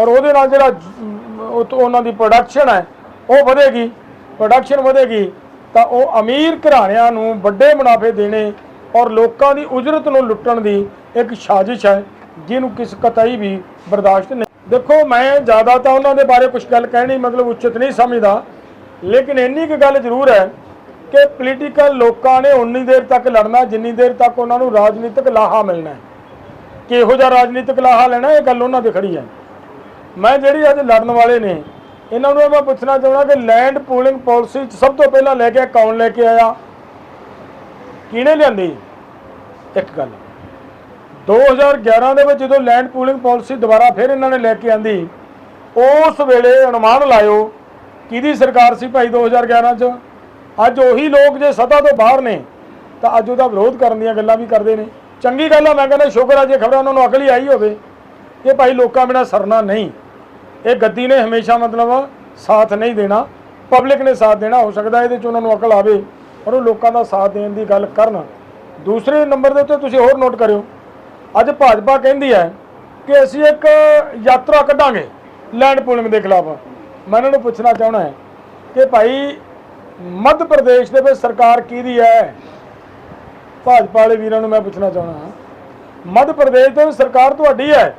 ਔਰ ਉਹਦੇ ਨਾਲ ਜਿਹੜਾ ਜ- ਉਹਨਾਂ ਦੀ ਪ੍ਰੋਡਕਸ਼ਨ ਹੈ, ਉਹ ਵਧੇਗੀ ਪ੍ਰੋਡਕਸ਼ਨ ਵਧੇਗੀ, ਤਾਂ ਉਹ ਅਮੀਰ ਘਰਾਣਿਆਂ ਨੂੰ ਵੱਡੇ ਮੁਨਾਫੇ ਦੇਣੇ ਔਰ ਲੋਕਾਂ ਦੀ ਉਜਰਤ ਨੂੰ ਲੁੱਟਣ ਦੀ ਇੱਕ ਸਾਜ਼ਿਸ਼ ਹੈ, ਜਿਹਨੂੰ ਕਿਸ ਕਤਈ ਵੀ ਬਰਦਾਸ਼ਤ ਨਹੀਂ। ਦੇਖੋ, ਮੈਂ ਜ਼ਿਆਦਾ ਤਾਂ ਉਹਨਾਂ ਦੇ ਬਾਰੇ ਕੁਝ ਗੱਲ ਕਹਿਣੀ ਮਤਲਬ ਉਚਿਤ ਨਹੀਂ ਸਮਝਦਾ, ਲੇਕਿਨ ਇੰਨੀ ਕੁ ਗੱਲ ਜ਼ਰੂਰ ਹੈ ਕਿ ਪੋਲੀਟੀਕਲ ਲੋਕਾਂ ਨੇ ਉਨੀ ਦੇਰ ਤੱਕ ਲੜਨਾ, ਜਿੰਨੀ ਦੇਰ ਤੱਕ ਉਹਨਾਂ ਨੂੰ ਰਾਜਨੀਤਿਕ ਲਾਹਾ ਮਿਲਣਾ ਹੈ। ਕਿਹੋ ਜਿਹਾ ਰਾਜਨੀਤਿਕ ਲਾਹਾ ਲੈਣਾ, ਇਹ ਗੱਲ ਉਹਨਾਂ ਦੇ ਖੜੀ ਹੈ। ਮੈਂ ਜਿਹੜੀ ਅੱਜ ਲੜਨ ਵਾਲੇ ਨੇ, ਇਹਨਾਂ ਨੂੰ ਇਹ ਮੈਂ ਪੁੱਛਣਾ ਚਾਹੁੰਦਾ ਕਿ ਲੈਂਡ ਪੂਲਿੰਗ ਪਾਲਿਸੀ ਚ ਸਭ ਤੋਂ ਪਹਿਲਾਂ ਲੈ ਕੇ ਕੌਣ ਲੈ ਕੇ ਆਇਆ? ਕਿਹਨੇ ਲਿਆਂਦੀ? ਇੱਕ ਗੱਲ। 2011 ਦੇ ਵਿੱਚ ਜਦੋਂ ਲੈਂਡ ਪੂਲਿੰਗ ਪਾਲਿਸੀ ਦੁਬਾਰਾ ਫਿਰ ਇਹਨਾਂ ਨੇ ਲੈ ਕੇ ਆਂਦੀ, ਉਸ ਵੇਲੇ ਅਨੁਮਾਨ ਲਾਇਓ ਕਿਹਦੀ ਸਰਕਾਰ ਸੀ ਭਾਈ 2011 ਚ? ਅੱਜ ਉਹੀ ਲੋਕ ਜੇ ਸਤਾ ਤੋਂ ਬਾਹਰ ਨੇ, ਤਾਂ ਅੱਜ ਉਹਦਾ ਵਿਰੋਧ ਕਰਨ ਦੀਆਂ ਗੱਲਾਂ ਵੀ ਕਰਦੇ ਨੇ। ਚੰਗੀ ਗੱਲ ਆ, ਮੈਂ ਕਹਿੰਦਾ ਸ਼ੁਕਰ ਆ, ਜੇ ਖਬਰਾਂ ਉਹਨਾਂ ਨੂੰ ਅਕਲ ਹੀ ਆਈ ਹੋਵੇ। ਕਿ ਭਾਈ ਲੋਕਾਂ ਬਿਨਾ ਸਰਨਾ ਨਹੀਂ। ਇਹ ਗੱਦੀ ਨੇ ਹਮੇਸ਼ਾ ਮਤਲਬ ਸਾਥ ਨਹੀਂ ਦੇਣਾ, ਪਬਲਿਕ ਨੇ ਸਾਥ ਦੇਣਾ, ਹੋ ਸਕਦਾ ਇਹਦੇ ਚ ਉਹਨਾਂ ਨੂੰ ਅਕਲ ਆਵੇ। ਔਰ ਉਹ ਲੋਕਾਂ ਦਾ ਸਾਥ ਦੇਣ ਦੀ ਗੱਲ ਕਰਨ। ਦੂਸਰੇ ਨੰਬਰ ਦੇ ਉੱਤੇ ਤੁਸੀਂ ਹੋਰ ਨੋਟ ਕਰਿਓ। ਅੱਜ ਭਾਜਪਾ ਕਹਿੰਦੀ ਹੈ ਕਿ ਅਸੀਂ ਇੱਕ ਯਾਤਰਾ ਕੱਢਾਂਗੇ ਲੈਂਡ ਪੂਲਿੰਗ ਦੇ ਖਿਲਾਫ। ਮੈਂ ਇਹਨਾਂ ਨੂੰ ਪੁੱਛਣਾ ਚਾਹਣਾ ਹੈ ਕਿ ਭਾਈ ਮੱਧ ਪ੍ਰਦੇਸ਼ ਦੇ ਵਿੱਚ ਸਰਕਾਰ ਕਿਹਦੀ ਹੈ? ਭਾਜਪਾ ਵਾਲੇ ਵੀਰਾਂ ਨੂੰ ਮੈਂ ਪੁੱਛਣਾ ਚਾਹਣਾ ਹਾਂ। ਮੱਧ ਪ੍ਰਦੇਸ਼ ਦੇ ਵਿੱਚ ਸਰਕਾਰ ਤੁਹਾਡੀ ਹੈ?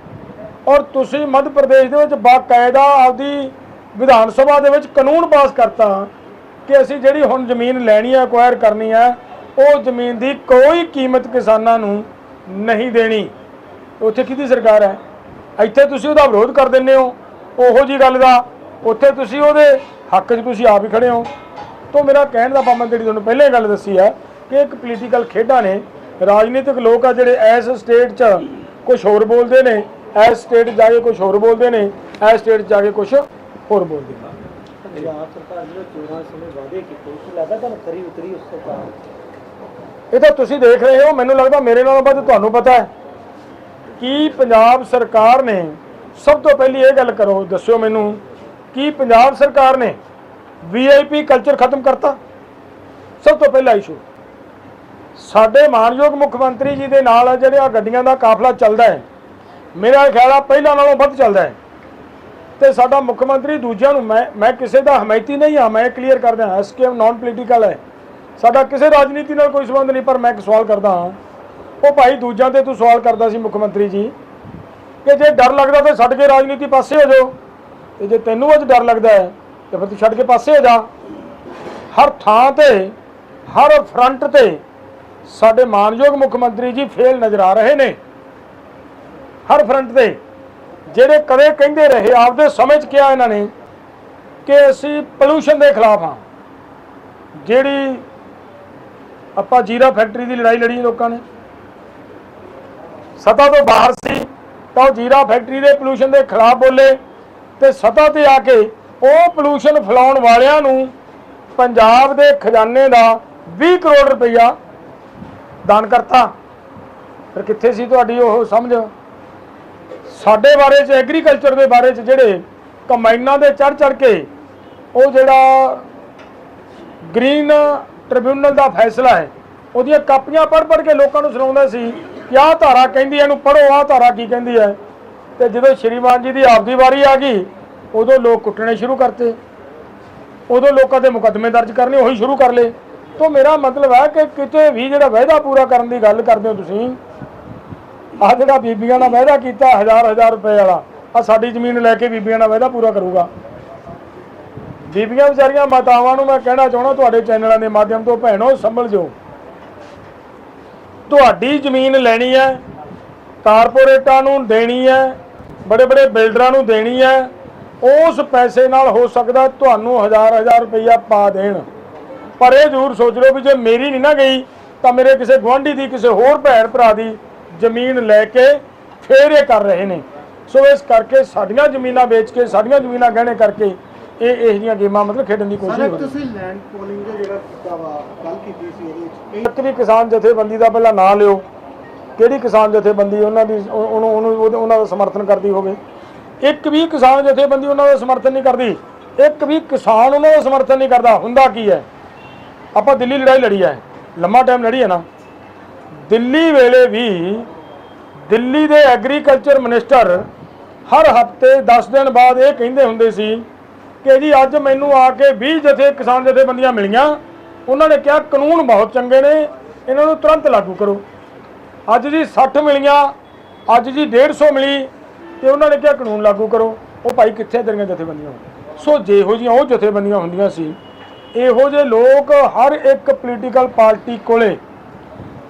ਔਰ ਤੁਸੀਂ ਮੱਧ ਪ੍ਰਦੇਸ਼ ਦੇ ਵਿੱਚ ਬਾਕਾਇਦਾ ਆਪਦੀ ਵਿਧਾਨ ਸਭਾ ਦੇ ਵਿੱਚ ਕਾਨੂੰਨ ਪਾਸ ਕਰਤਾ। ਕਿ ਅਸੀਂ ਜਿਹੜੀ ਹੁਣ ਜ਼ਮੀਨ ਲੈਣੀ ਹੈ ਅਕਵਾਇਰ ਕਰਨੀ ਹੈ ਉਹ ਜ਼ਮੀਨ ਦੀ ਕੋਈ ਕੀਮਤ ਕਿਸਾਨਾਂ ਨੂੰ ਨਹੀਂ ਦੇਣੀ। ਉੱਥੇ ਕਿਹਦੀ ਸਰਕਾਰ ਹੈ? ਇੱਥੇ ਤੁਸੀਂ ਉਹਦਾ ਵਿਰੋਧ ਕਰ ਦਿੰਦੇ ਹੋ। ਉਹੋ ਜੀ ਗੱਲ ਦਾ ਉੱਥੇ ਤੁਸੀਂ ਉਹਦੇ ਹੱਕ 'ਚ ਤੁਸੀਂ ਆਪ ਹੀ ਖੜੇ ਹੋ। ਤੋਂ ਮੇਰਾ ਕਹਿਣ ਦਾ ਪਾਮਨ ਜਿਹੜੀ ਤੁਹਾਨੂੰ ਪਹਿਲਾਂ ਗੱਲ ਦੱਸੀ ਹੈ ਕਿ ਇੱਕ ਪੋਲੀਟੀਕਲ ਖੇਡਾਂ ਨੇ, ਰਾਜਨੀਤਿਕ ਲੋਕ ਆ ਜਿਹੜੇ ਐਸ ਸਟੇਟ 'ਚ ਕੁਝ ਹੋਰ ਬੋਲਦੇ ਨੇ ਐਸ ਸਟੇਟ 'ਚ ਜਾ ਕੇ ਕੁਝ ਹੋਰ ਬੋਲਦੇ ਨੇ ਐਸ ਸਟੇਟ 'ਚ ਜਾ ਕੇ ਕੁਝ ਹੋਰ ਬੋਲਦੇ ਨੇ। ਪੰਜਾਬ ਸਰਕਾਰ ਨੇ ਚੋਣਾਂ ਸਮੇਂ ਵਾਅਦੇ ਕੀਤੇ ਉਸ ਲੱਗਦਾ ਤੁਹਾਨੂੰ ਖਰੀ ਉਤਰੀ ਉਸ ਸਰਕਾਰ ਇਹ ਤਾਂ ਤੁਸੀਂ ਦੇਖ ਰਹੇ ਹੋ, ਮੈਨੂੰ ਲੱਗਦਾ ਮੇਰੇ ਨਾਲੋਂ ਵੱਧ ਤੁਹਾਨੂੰ ਪਤਾ ਹੈ ਕਿ ਪੰਜਾਬ ਸਰਕਾਰ ਨੇ ਸਭ ਤੋਂ ਪਹਿਲੀ ਇਹ ਗੱਲ ਕਰੋ, ਦੱਸਿਓ ਮੈਨੂੰ ਕਿ ਪੰਜਾਬ ਸਰਕਾਰ ਨੇ ਵੀਆਈਪੀ ਕਲਚਰ ਖਤਮ ਕਰਤਾ। ਸਭ ਤੋਂ ਪਹਿਲਾ ਇਸ਼ੂ ਸਾਡੇ ਮਾਨਯੋਗ ਮੁੱਖ ਮੰਤਰੀ ਜੀ ਦੇ ਨਾਲ ਜਿਹੜੀਆਂ ਗੱਡੀਆਂ ਦਾ ਕਾਫਲਾ ਚੱਲਦਾ ਹੈ, ਮੇਰਾ ਖਿਆਲ ਆ ਪਹਿਲਾਂ ਨਾਲੋਂ ਵੱਧ ਚੱਲਦਾ ਹੈ। ਤੇ ਸਾਡਾ ਮੁੱਖ ਮੰਤਰੀ ਦੂਜਿਆਂ ਨੂੰ ਮੈਂ ਮੈਂ ਕਿਸੇ ਦਾ ਹਮਾਇਤੀ ਨਹੀਂ ਹਾਂ, ਮੈਂ ਕਲੀਅਰ ਕਰਦਾ ਹਾਂ ਐਸਕੇਐਮ ਨਾਨ ਪੋਲੀਟੀਕਲ ਹੈ। ਸਾਡਾ ਕਿਸੇ ਰਾਜਨੀਤੀ ਨਾਲ ਕੋਈ ਸੰਬੰਧ ਨਹੀਂ, ਪਰ ਮੈਂ ਇੱਕ ਸਵਾਲ ਕਰਦਾ ਹਾਂ। ਉਹ ਭਾਈ ਦੂਜਿਆਂ ਤੇ ਤੂੰ ਸਵਾਲ ਕਰਦਾ ਸੀ ਮੁੱਖ ਮੰਤਰੀ ਜੀ, ਕਿ ਜੇ ਡਰ ਲੱਗਦਾ ਤਾਂ ਛੱਡ ਕੇ ਰਾਜਨੀਤੀ ਪਾਸੇ ਹੋ ਜਾਓ। ਤੇ ਜੇ ਤੈਨੂੰ ਅੱਜ ਡਰ ਲੱਗਦਾ ਹੈ, ਤੇ ਫਿਰ ਤੂੰ ਛੱਡ ਕੇ ਪਾਸੇ ਹੋ ਜਾ। ਹਰ ਥਾਂ ਤੇ, ਹਰ ਫਰੰਟ ਤੇ ਸਾਡੇ ਮਾਨਯੋਗ ਮੁੱਖ ਮੰਤਰੀ ਜੀ ਫੇਲ ਨਜ਼ਰ ਆ ਰਹੇ ਨੇ। ਹਰ ਫਰੰਟ ਤੇ। ਜਿਹੜੇ ਕਦੇ ਕਹਿੰਦੇ ਰਹੇ, ਆਪਦੇ ਸਮਝ ਕਿਹਾ ਇਹਨਾਂ ਨੇ ਕਿ ਅਸੀਂ ਪੋਲੂਸ਼ਨ ਦੇ ਖਿਲਾਫ ਹਾਂ। ਜਿਹੜੀ ਆਪਾਂ ਜੀਰਾ ਫੈਕਟਰੀ ਦੀ ਲੜਾਈ ਲੜੀ ਲੋਕਾਂ ਨੇ। ਸਤਾ ਤੋਂ ਬਾਹਰ ਸੀ, ਤਾਂ ਉਹ ਜੀਰਾ ਫੈਕਟਰੀ ਦੇ ਪੋਲੂਸ਼ਨ ਦੇ ਖਿਲਾਫ ਬੋਲੇ ਤੇ ਸਤਾ ਤੇ ਆ ਕੇ ਉਹ ਪੋਲੂਸ਼ਨ ਫੈਲਾਉਣ ਵਾਲਿਆਂ ਨੂੰ ਪੰਜਾਬ ਦੇ ਖਜ਼ਾਨੇ ਦਾ 20 ਕਰੋੜ ਰੁਪਈਆ ਦਾਨ ਕਰਤਾ। ਫਿਰ ਕਿੱਥੇ ਸੀ ਤੁਹਾਡੀ ਉਹ ਸਮਝ? ਸਾਡੇ ਬਾਰੇ ਚ ਐਗਰੀਕਲਚਰ ਦੇ ਬਾਰੇ ਚ ਜਿਹੜੇ ਕਮਾਈਨਾਂ ਦੇ ਚੜ ਚੜ ਕੇ ਉਹ ਜਿਹੜਾ ਗ੍ਰੀਨ ਟ੍ਰਿਬਿਊਨਲ ਦਾ ਫੈਸਲਾ ਹੈ ਉਹਦੀਆਂ ਕਾਪੀਆਂ ਪੜ੍ਹ ਪੜ੍ਹ ਕੇ ਲੋਕਾਂ ਨੂੰ ਸੁਣਾਉਂਦਾ ਸੀ ਕਿ ਆਹ ਧਾਰਾ ਕਹਿੰਦੀ ਹੈ, ਇਹਨੂੰ ਪੜ੍ਹੋ ਆਹ ਧਾਰਾ ਕੀ ਕਹਿੰਦੀ ਹੈ। ਤੇ ਜਦੋਂ ਸ਼੍ਰੀਮਾਨ ਜੀ ਦੀ ਆਪਦੀ ਵਾਰੀ ਆ ਗਈ ਉਦੋਂ ਲੋਕ ਕੁੱਟਣੇ ਸ਼ੁਰੂ ਕਰਤੇ। ਉਦੋਂ ਲੋਕਾਂ ਦੇ ਮੁਕੱਦਮੇ ਦਰਜ ਕਰਨੇ ਉਹੀ ਸ਼ੁਰੂ ਕਰ ਲਏ। ਤੋਂ ਮੇਰਾ ਮਤਲਬ ਹੈ ਕਿ ਕਿਤੇ ਵੀ ਜਿਹੜਾ ਵਾਅਦਾ ਪੂਰਾ ਕਰਨ ਦੀ ਗੱਲ ਕਰਦੇ ਹੋ ਤੁਸੀਂ ਆ ਜਿਹੜਾ ਬੀਬੀਆਂ ਨਾਲ ਵਾਅਦਾ ਕੀਤਾ, ਹਜ਼ਾਰ ਹਜ਼ਾਰ ਰੁਪਏ ਵਾਲਾ ਆ ਸਾਡੀ ਜ਼ਮੀਨ ਲੈ ਕੇ ਬੀਬੀਆਂ ਨਾਲ ਵਾਅਦਾ ਪੂਰਾ ਕਰੂਗਾ। ਬੀਬੀਆਂ ਵਿਚਾਰੀਆਂ ਮਾਤਾਵਾਂ ਨੂੰ ਮੈਂ ਕਹਿਣਾ ਚਾਹਣਾ ਤੁਹਾਡੇ ਚੈਨਲਾਂ ਦੇ ਮਾਧਿਅਮ ਤੋਂ ਭੈਣੋ, ਸੰਭਲ ਜੋ ਤੁਹਾਡੀ ਜ਼ਮੀਨ ਲੈਣੀ ਹੈ, ਕਾਰਪੋਰੇਟਾਂ ਨੂੰ ਦੇਣੀ ਹੈ, ਬੜੇ ਬੜੇ ਬਿਲਡਰਾਂ ਨੂੰ ਦੇਣੀ ਹੈ, ਉਸ ਪੈਸੇ ਨਾਲ ਹੋ ਸਕਦਾ ਤੁਹਾਨੂੰ ਹਜ਼ਾਰ ਹਜ਼ਾਰ ਰੁਪਈਆ ਪਾ ਦੇਣ। ਪਰ ਇਹ ਜ਼ਰੂਰ ਸੋਚ ਲਓ ਵੀ ਜੇ ਮੇਰੀ ਨਹੀਂ ਨਾ ਗਈ, ਤਾਂ ਮੇਰੇ ਕਿਸੇ ਗੁਆਂਢੀ ਦੀ, ਕਿਸੇ ਹੋਰ ਭੈਣ ਭਰਾ ਦੀ ਜ਼ਮੀਨ ਲੈ ਕੇ ਫੇਰ ਇਹ ਕਰ ਰਹੇ ਨੇ। ਸੋ ਇਸ ਕਰਕੇ ਸਾਡੀਆਂ ਜ਼ਮੀਨਾਂ ਵੇਚ ਕੇ ਸਾਡੀਆਂ ਜ਼ਮੀਨਾਂ ਗਹਿਣੇ ਕਰਕੇ ਇਹ ਇਹੋ ਜਿਹੀਆਂ ਗੇਮਾਂ ਮਤਲਬ ਖੇਡਣ ਦੀ ਕੋਸ਼ਿਸ਼ ਹੈ ਤੁਸੀਂ ਲੈਂਡ ਪੋਲਿੰਗ ਦਾ ਜਿਹੜਾ ਕੀਤਾ ਵਾ ਗੱਲ ਕੀਤੀ ਸੀ ਉਹਦੇ ਵਿੱਚ ਕਈ ਇੱਕ ਵੀ ਕਿਸਾਨ ਜਥੇਬੰਦੀ ਦਾ ਪਹਿਲਾਂ ਨਾਂ ਲਿਓ। ਕਿਹੜੀ ਕਿਸਾਨ ਜਥੇਬੰਦੀ ਉਹਨਾਂ ਦੀ ਉਹ- ਉਹਨੂੰ ਉਹਨਾਂ ਦਾ ਸਮਰਥਨ ਕਰਦੀ ਹੋਵੇ। ਇੱਕ ਵੀ ਕਿਸਾਨ ਜਥੇਬੰਦੀ ਉਹਨਾਂ ਦਾ ਸਮਰਥਨ ਨਹੀਂ ਕਰਦੀ। ਇੱਕ ਵੀ ਕਿਸਾਨ ਉਹਨਾਂ ਦਾ ਸਮਰਥਨ ਨਹੀਂ ਕਰਦਾ। ਹੁੰਦਾ ਕੀ ਹੈ? ਆਪਾਂ ਦਿੱਲੀ ਲੜਾਈ ਲੜੀ ਹੈ। ਲੰਮਾ ਟਾਈਮ ਲੜੀ ਹੈ ਨਾ। ਦਿੱਲੀ ਵੇਲੇ ਵੀ ਦਿੱਲੀ ਦੇ ਐਗਰੀਕਲਚਰ ਮਿਨਿਸਟਰ ਹਰ ਹਫ਼ਤੇ 10 ਦਿਨ ਬਾਅਦ ਇਹ ਕਹਿੰਦੇ ਹੁੰਦੇ ਸੀ ਕਿ ਜੀ ਅੱਜ ਮੈਨੂੰ ਆ ਕੇ 20 ਜਥੇ ਕਿਸਾਨ ਜਥੇਬੰਦੀਆਂ ਮਿਲੀਆਂ। ਉਹਨਾਂ ਨੇ ਕਿਹਾ ਕਾਨੂੰਨ ਬਹੁਤ ਚੰਗੇ ਨੇ, ਇਹਨਾਂ ਨੂੰ ਤੁਰੰਤ ਲਾਗੂ ਕਰੋ। ਅੱਜ ਜੀ 60 ਮਿਲੀਆਂ, ਅੱਜ ਜੀ 150 ਮਿਲੀ, ਤੇ ਉਹਨਾਂ ਨੇ ਕਿਹਾ ਕਾਨੂੰਨ ਲਾਗੂ ਕਰੋ। ਉਹ ਭਾਈ ਕਿੱਥੇ ਤੇਰੀਆਂ ਜਥੇਬੰਦੀਆਂ ਸੋ ਜਿਹੋ ਜਿਹੀਆਂ ਉਹ ਜਥੇਬੰਦੀਆਂ ਹੁੰਦੀਆਂ ਸੀ, ਇਹੋ ਜਿਹੇ ਲੋਕ ਹਰ ਇੱਕ ਪੋਲੀਟੀਕਲ ਪਾਰਟੀ ਕੋਲੇ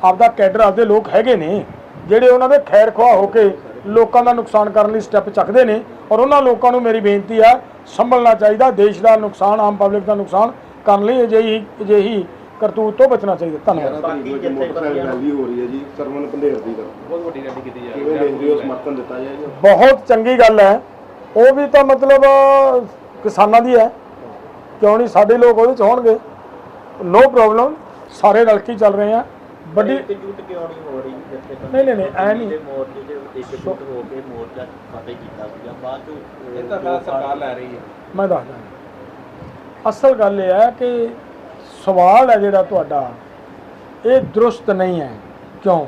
ਆਪਦਾ ਕੈਡਰ ਆਪਦੇ ਲੋਕ ਹੈਗੇ ਨੇ ਜਿਹੜੇ ਉਹਨਾਂ ਦੇ ਖੈਰ ਖੁਆਹ ਹੋ ਕੇ ਲੋਕਾਂ ਦਾ ਨੁਕਸਾਨ ਕਰਨ ਲਈ ਸਟੈਪ ਚੱਕਦੇ ਨੇ ਔਰ ਉਹਨਾਂ ਲੋਕਾਂ ਨੂੰ ਮੇਰੀ ਬੇਨਤੀ ਹੈ ਸੰਭਲਣਾ ਚਾਹੀਦਾ ਦੇਸ਼ ਦਾ ਨੁਕਸਾਨ ਆਮ ਪਬਲਿਕ ਦਾ ਨੁਕਸਾਨ ਕਰਨ ਲਈ ਅਜਿਹੀ ਅਜਿਹੀ ਕਰਤੂਤ ਤੋਂ ਬਚਣਾ ਚਾਹੀਦਾ। ਧੰਨਵਾਦ। ਬਾਕੀ ਮੋਟਰਸਾਈਕਲ ਰੈਲੀ ਹੋ ਰਹੀ ਹੈ ਜੀ ਸਰਵਨ ਪੰਧੇਰ ਦੀ ਦਾ ਬਹੁਤ ਵੱਡੀ ਰੈਲੀ ਕੀਤੀ ਜਾ ਰਹੀ ਕਿਵੇਂ ਹੈ ਦੇਖਦੇ ਹੋ ਸਮਰਥਨ ਦਿੱਤਾ ਜਾਏਗਾ ਬਹੁਤ ਚੰਗੀ ਗੱਲ ਹੈ। ਉਹ ਵੀ ਤਾਂ ਮਤਲਬ ਕਿਸਾਨਾਂ ਦੀ ਹੈ। ਕਿਉਂ ਨਹੀਂ? ਸਾਡੇ ਲੋਕ ਉਹਦੇ ਚ ਹੋਣਗੇ। ਨੋ ਪ੍ਰੋਬਲਮ ਸਾਰੇ ਰਲ ਕੇ ਚੱਲ ਰਹੇ ਆ। ਵੱਡੀ ਜੁੱਟ ਕਿਉਂ ਨਹੀਂ ਹੋ ਰਹੀ ਜਿੱਥੇ ਨਹੀਂ ਨਹੀਂ ਨਹੀਂ ਐ ਨਹੀਂ। ਦੇ ਮੋਰਚੇ ਦੇ ਇੱਕ ਜੁੱਟ ਹੋ ਕੇ ਮੋਰਚਾ ਫਤਿਹ ਕੀਤਾ ਸੀਗਾ। ਬਾਅਦ ਚ ਇਹ ਤਾਂ ਸਰਕਾਰ ਲੈ ਰਹੀ ਹੈ। ਮੈਂ ਦੱਸਦਾ ਅਸਲ ਗੱਲ ਇਹ ਹੈ ਕਿ ਸਵਾਲ ਹੈ ਜਿਹੜਾ ਤੁਹਾਡਾ। ਇਹ ਦਰੁਸਤ ਨਹੀਂ ਹੈ। ਕਿਉਂ?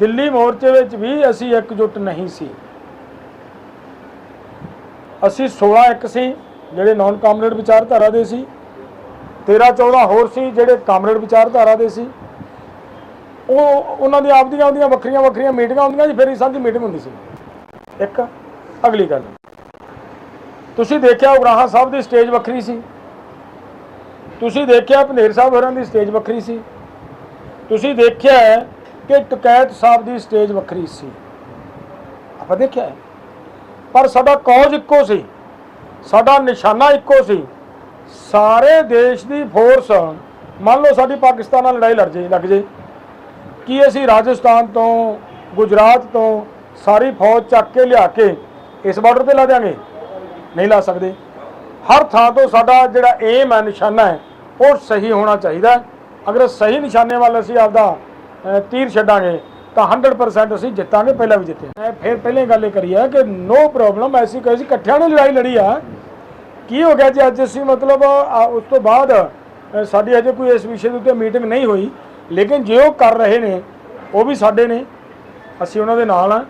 ਦਿੱਲੀ ਮੋਰਚੇ ਵਿੱਚ ਵੀ ਅਸੀਂ ਇਕਜੁੱਟ ਨਹੀਂ ਸੀ। ਅਸੀਂ 16 ਇੱਕ ਸੀ ਜਿਹੜੇ ਨਾਨ ਕਾਮਰੇਡ ਵਿਚਾਰਧਾਰਾ ਦੇ ਸੀ। 13 14 ਹੋਰ ਸੀ ਜਿਹੜੇ ਕਾਮਰੇਡ ਵਿਚਾਰਧਾਰਾ ਦੇ ਸੀ। ਉਹ ਉਹਨਾਂ ਦੀ ਆਪਦੀਆਂ ਉਹਦੀਆਂ ਵੱਖਰੀਆਂ ਵੱਖਰੀਆਂ ਮੀਟਿੰਗਾਂ ਹੁੰਦੀਆਂ ਸੀ ਫਿਰ ਹੀ ਸਾਡੀ ਮੀਟਿੰਗ ਹੁੰਦੀ ਸੀ। ਇੱਕ, ਅਗਲੀ ਗੱਲ। ਤੁਸੀਂ ਦੇਖਿਆ ਉਗਰਾਹਾਂ ਸਾਹਿਬ ਦੀ ਸਟੇਜ ਵੱਖਰੀ ਸੀ। ਤੁਸੀਂ ਦੇਖਿਆ ਭੰਦੇਰ ਸਾਹਿਬ ਹੋਰਾਂ ਦੀ ਸਟੇਜ ਵੱਖਰੀ ਸੀ। ਤੁਸੀਂ ਦੇਖਿਆ ਕਿ ਟਕੈਤ ਸਾਹਿਬ ਦੀ ਸਟੇਜ ਵੱਖਰੀ ਸੀ। ਆਪਾਂ ਦੇਖਿਆ ਪਰ ਸਾਡਾ ਕੌਜ਼ ਇੱਕੋ ਸੀ। ਸਾਡਾ ਨਿਸ਼ਾਨਾ ਇੱਕੋ ਸੀ। ਸਾਰੇ ਦੇਸ਼ ਦੀ ਫੋਰਸ ਮੰਨ ਲਓ ਸਾਡੀ ਪਾਕਿਸਤਾਨ ਨਾਲ ਲੜਾਈ ਲੜ ਜੇ, ਲੱਗ ਜੇ। ਕੀ ਅਸੀਂ ਰਾਜਸਥਾਨ ਤੋਂ, ਗੁਜਰਾਤ ਤੋਂ ਸਾਰੀ ਫੌਜ ਚੱਕ ਕੇ ਲਿਆ ਕੇ ਇਸ ਬਾਰਡਰ ਤੇ ਲਾ ਦਿਆਂਗੇ? ਨਹੀਂ ਲਾ ਸਕਦੇ। ਹਰ ਥਾਂ ਤੋਂ ਸਾਡਾ ਜਿਹੜਾ ਏਮ ਹੈ, ਨਿਸ਼ਾਨਾ ਹੈ, ਉਹ ਸਹੀ ਹੋਣਾ ਚਾਹੀਦਾ ਅਗਰ ਸਹੀ ਨਿਸ਼ਾਨੇ ਵੱਲ ਅਸੀਂ ਆਪਦਾ ਤੀਰ ਛੱਡਾਂਗੇ, ਤਾਂ 100% ਅਸੀਂ ਜਿੱਤਾਂਗੇ, ਪਹਿਲਾਂ ਵੀ ਜਿੱਤੇ। ਮੈਂ ਫਿਰ ਪਹਿਲੇ ਗੱਲ ਇਹ ਕਰੀ ਹੈ ਕਿ ਨੋ ਪ੍ਰੋਬਲਮ ਐਸੀ ਕੋਈ ਅਸੀਂ ਇਕੱਠਿਆਂ ਨੇ ਲੜਾਈ ਲੜੀ ਆ। ਕੀ ਹੋ ਗਿਆ ਜੀ, ਅੱਜ ਅਸੀਂ ਮਤਲਬ ਉਸ ਤੋਂ ਬਾਅਦ ਸਾਡੀ ਅਜੇ ਕੋਈ ਇਸ ਵਿਸ਼ੇ ਦੇ ਉੱਤੇ ਮੀਟਿੰਗ ਨਹੀਂ ਹੋਈ। ਲੇਕਿਨ ਜੇ ਉਹ ਕਰ ਰਹੇ ਨੇ, ਉਹ ਵੀ ਸਾਡੇ ਨੇ, ਅਸੀਂ ਉਹਨਾਂ ਦੇ ਨਾਲ ਆ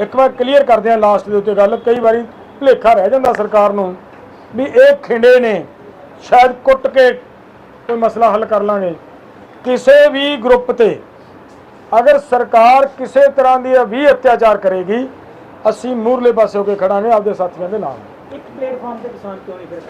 ਇੱਕ ਵਾਰ ਕਲੀਅਰ ਕਰਦੇ ਹਾਂ ਲਾਸਟ ਦੇ ਉੱਤੇ ਗੱਲ, ਕਈ ਵਾਰੀ ਭੁਲੇਖਾ ਰਹਿ ਜਾਂਦਾ ਸਰਕਾਰ ਨੂੰ ਵੀ ਇਹ ਖਿੰਡੇ ਨੇ, ਸ਼ਾਇਦ ਕੁੱਟ ਕੇ ਕੋਈ ਮਸਲਾ ਹੱਲ ਕਰ ਲਾਂਗੇ। ਕਿਸੇ ਵੀ ਗਰੁੱਪ ਤੇ ਅਗਰ ਸਰਕਾਰ ਕਿਸੇ ਤਰ੍ਹਾਂ ਦੀ ਵੀ ਅਤਿਆਚਾਰ ਕਰੇਗੀ, ਅਸੀਂ ਮੂਰਲੇ ਪਾਸੇ ਹੋ ਕੇ ਖੜਾਂਗੇ, ਆਪਦੇ ਸਾਥੀਆਂ ਦੇ ਨਾਲ। ਇੱਕ ਪਲੇਟਫਾਰਮ ਤੇ ਕਿਸਾਨ ਕਿਉਂ ਨਹੀਂ ਫਿਰ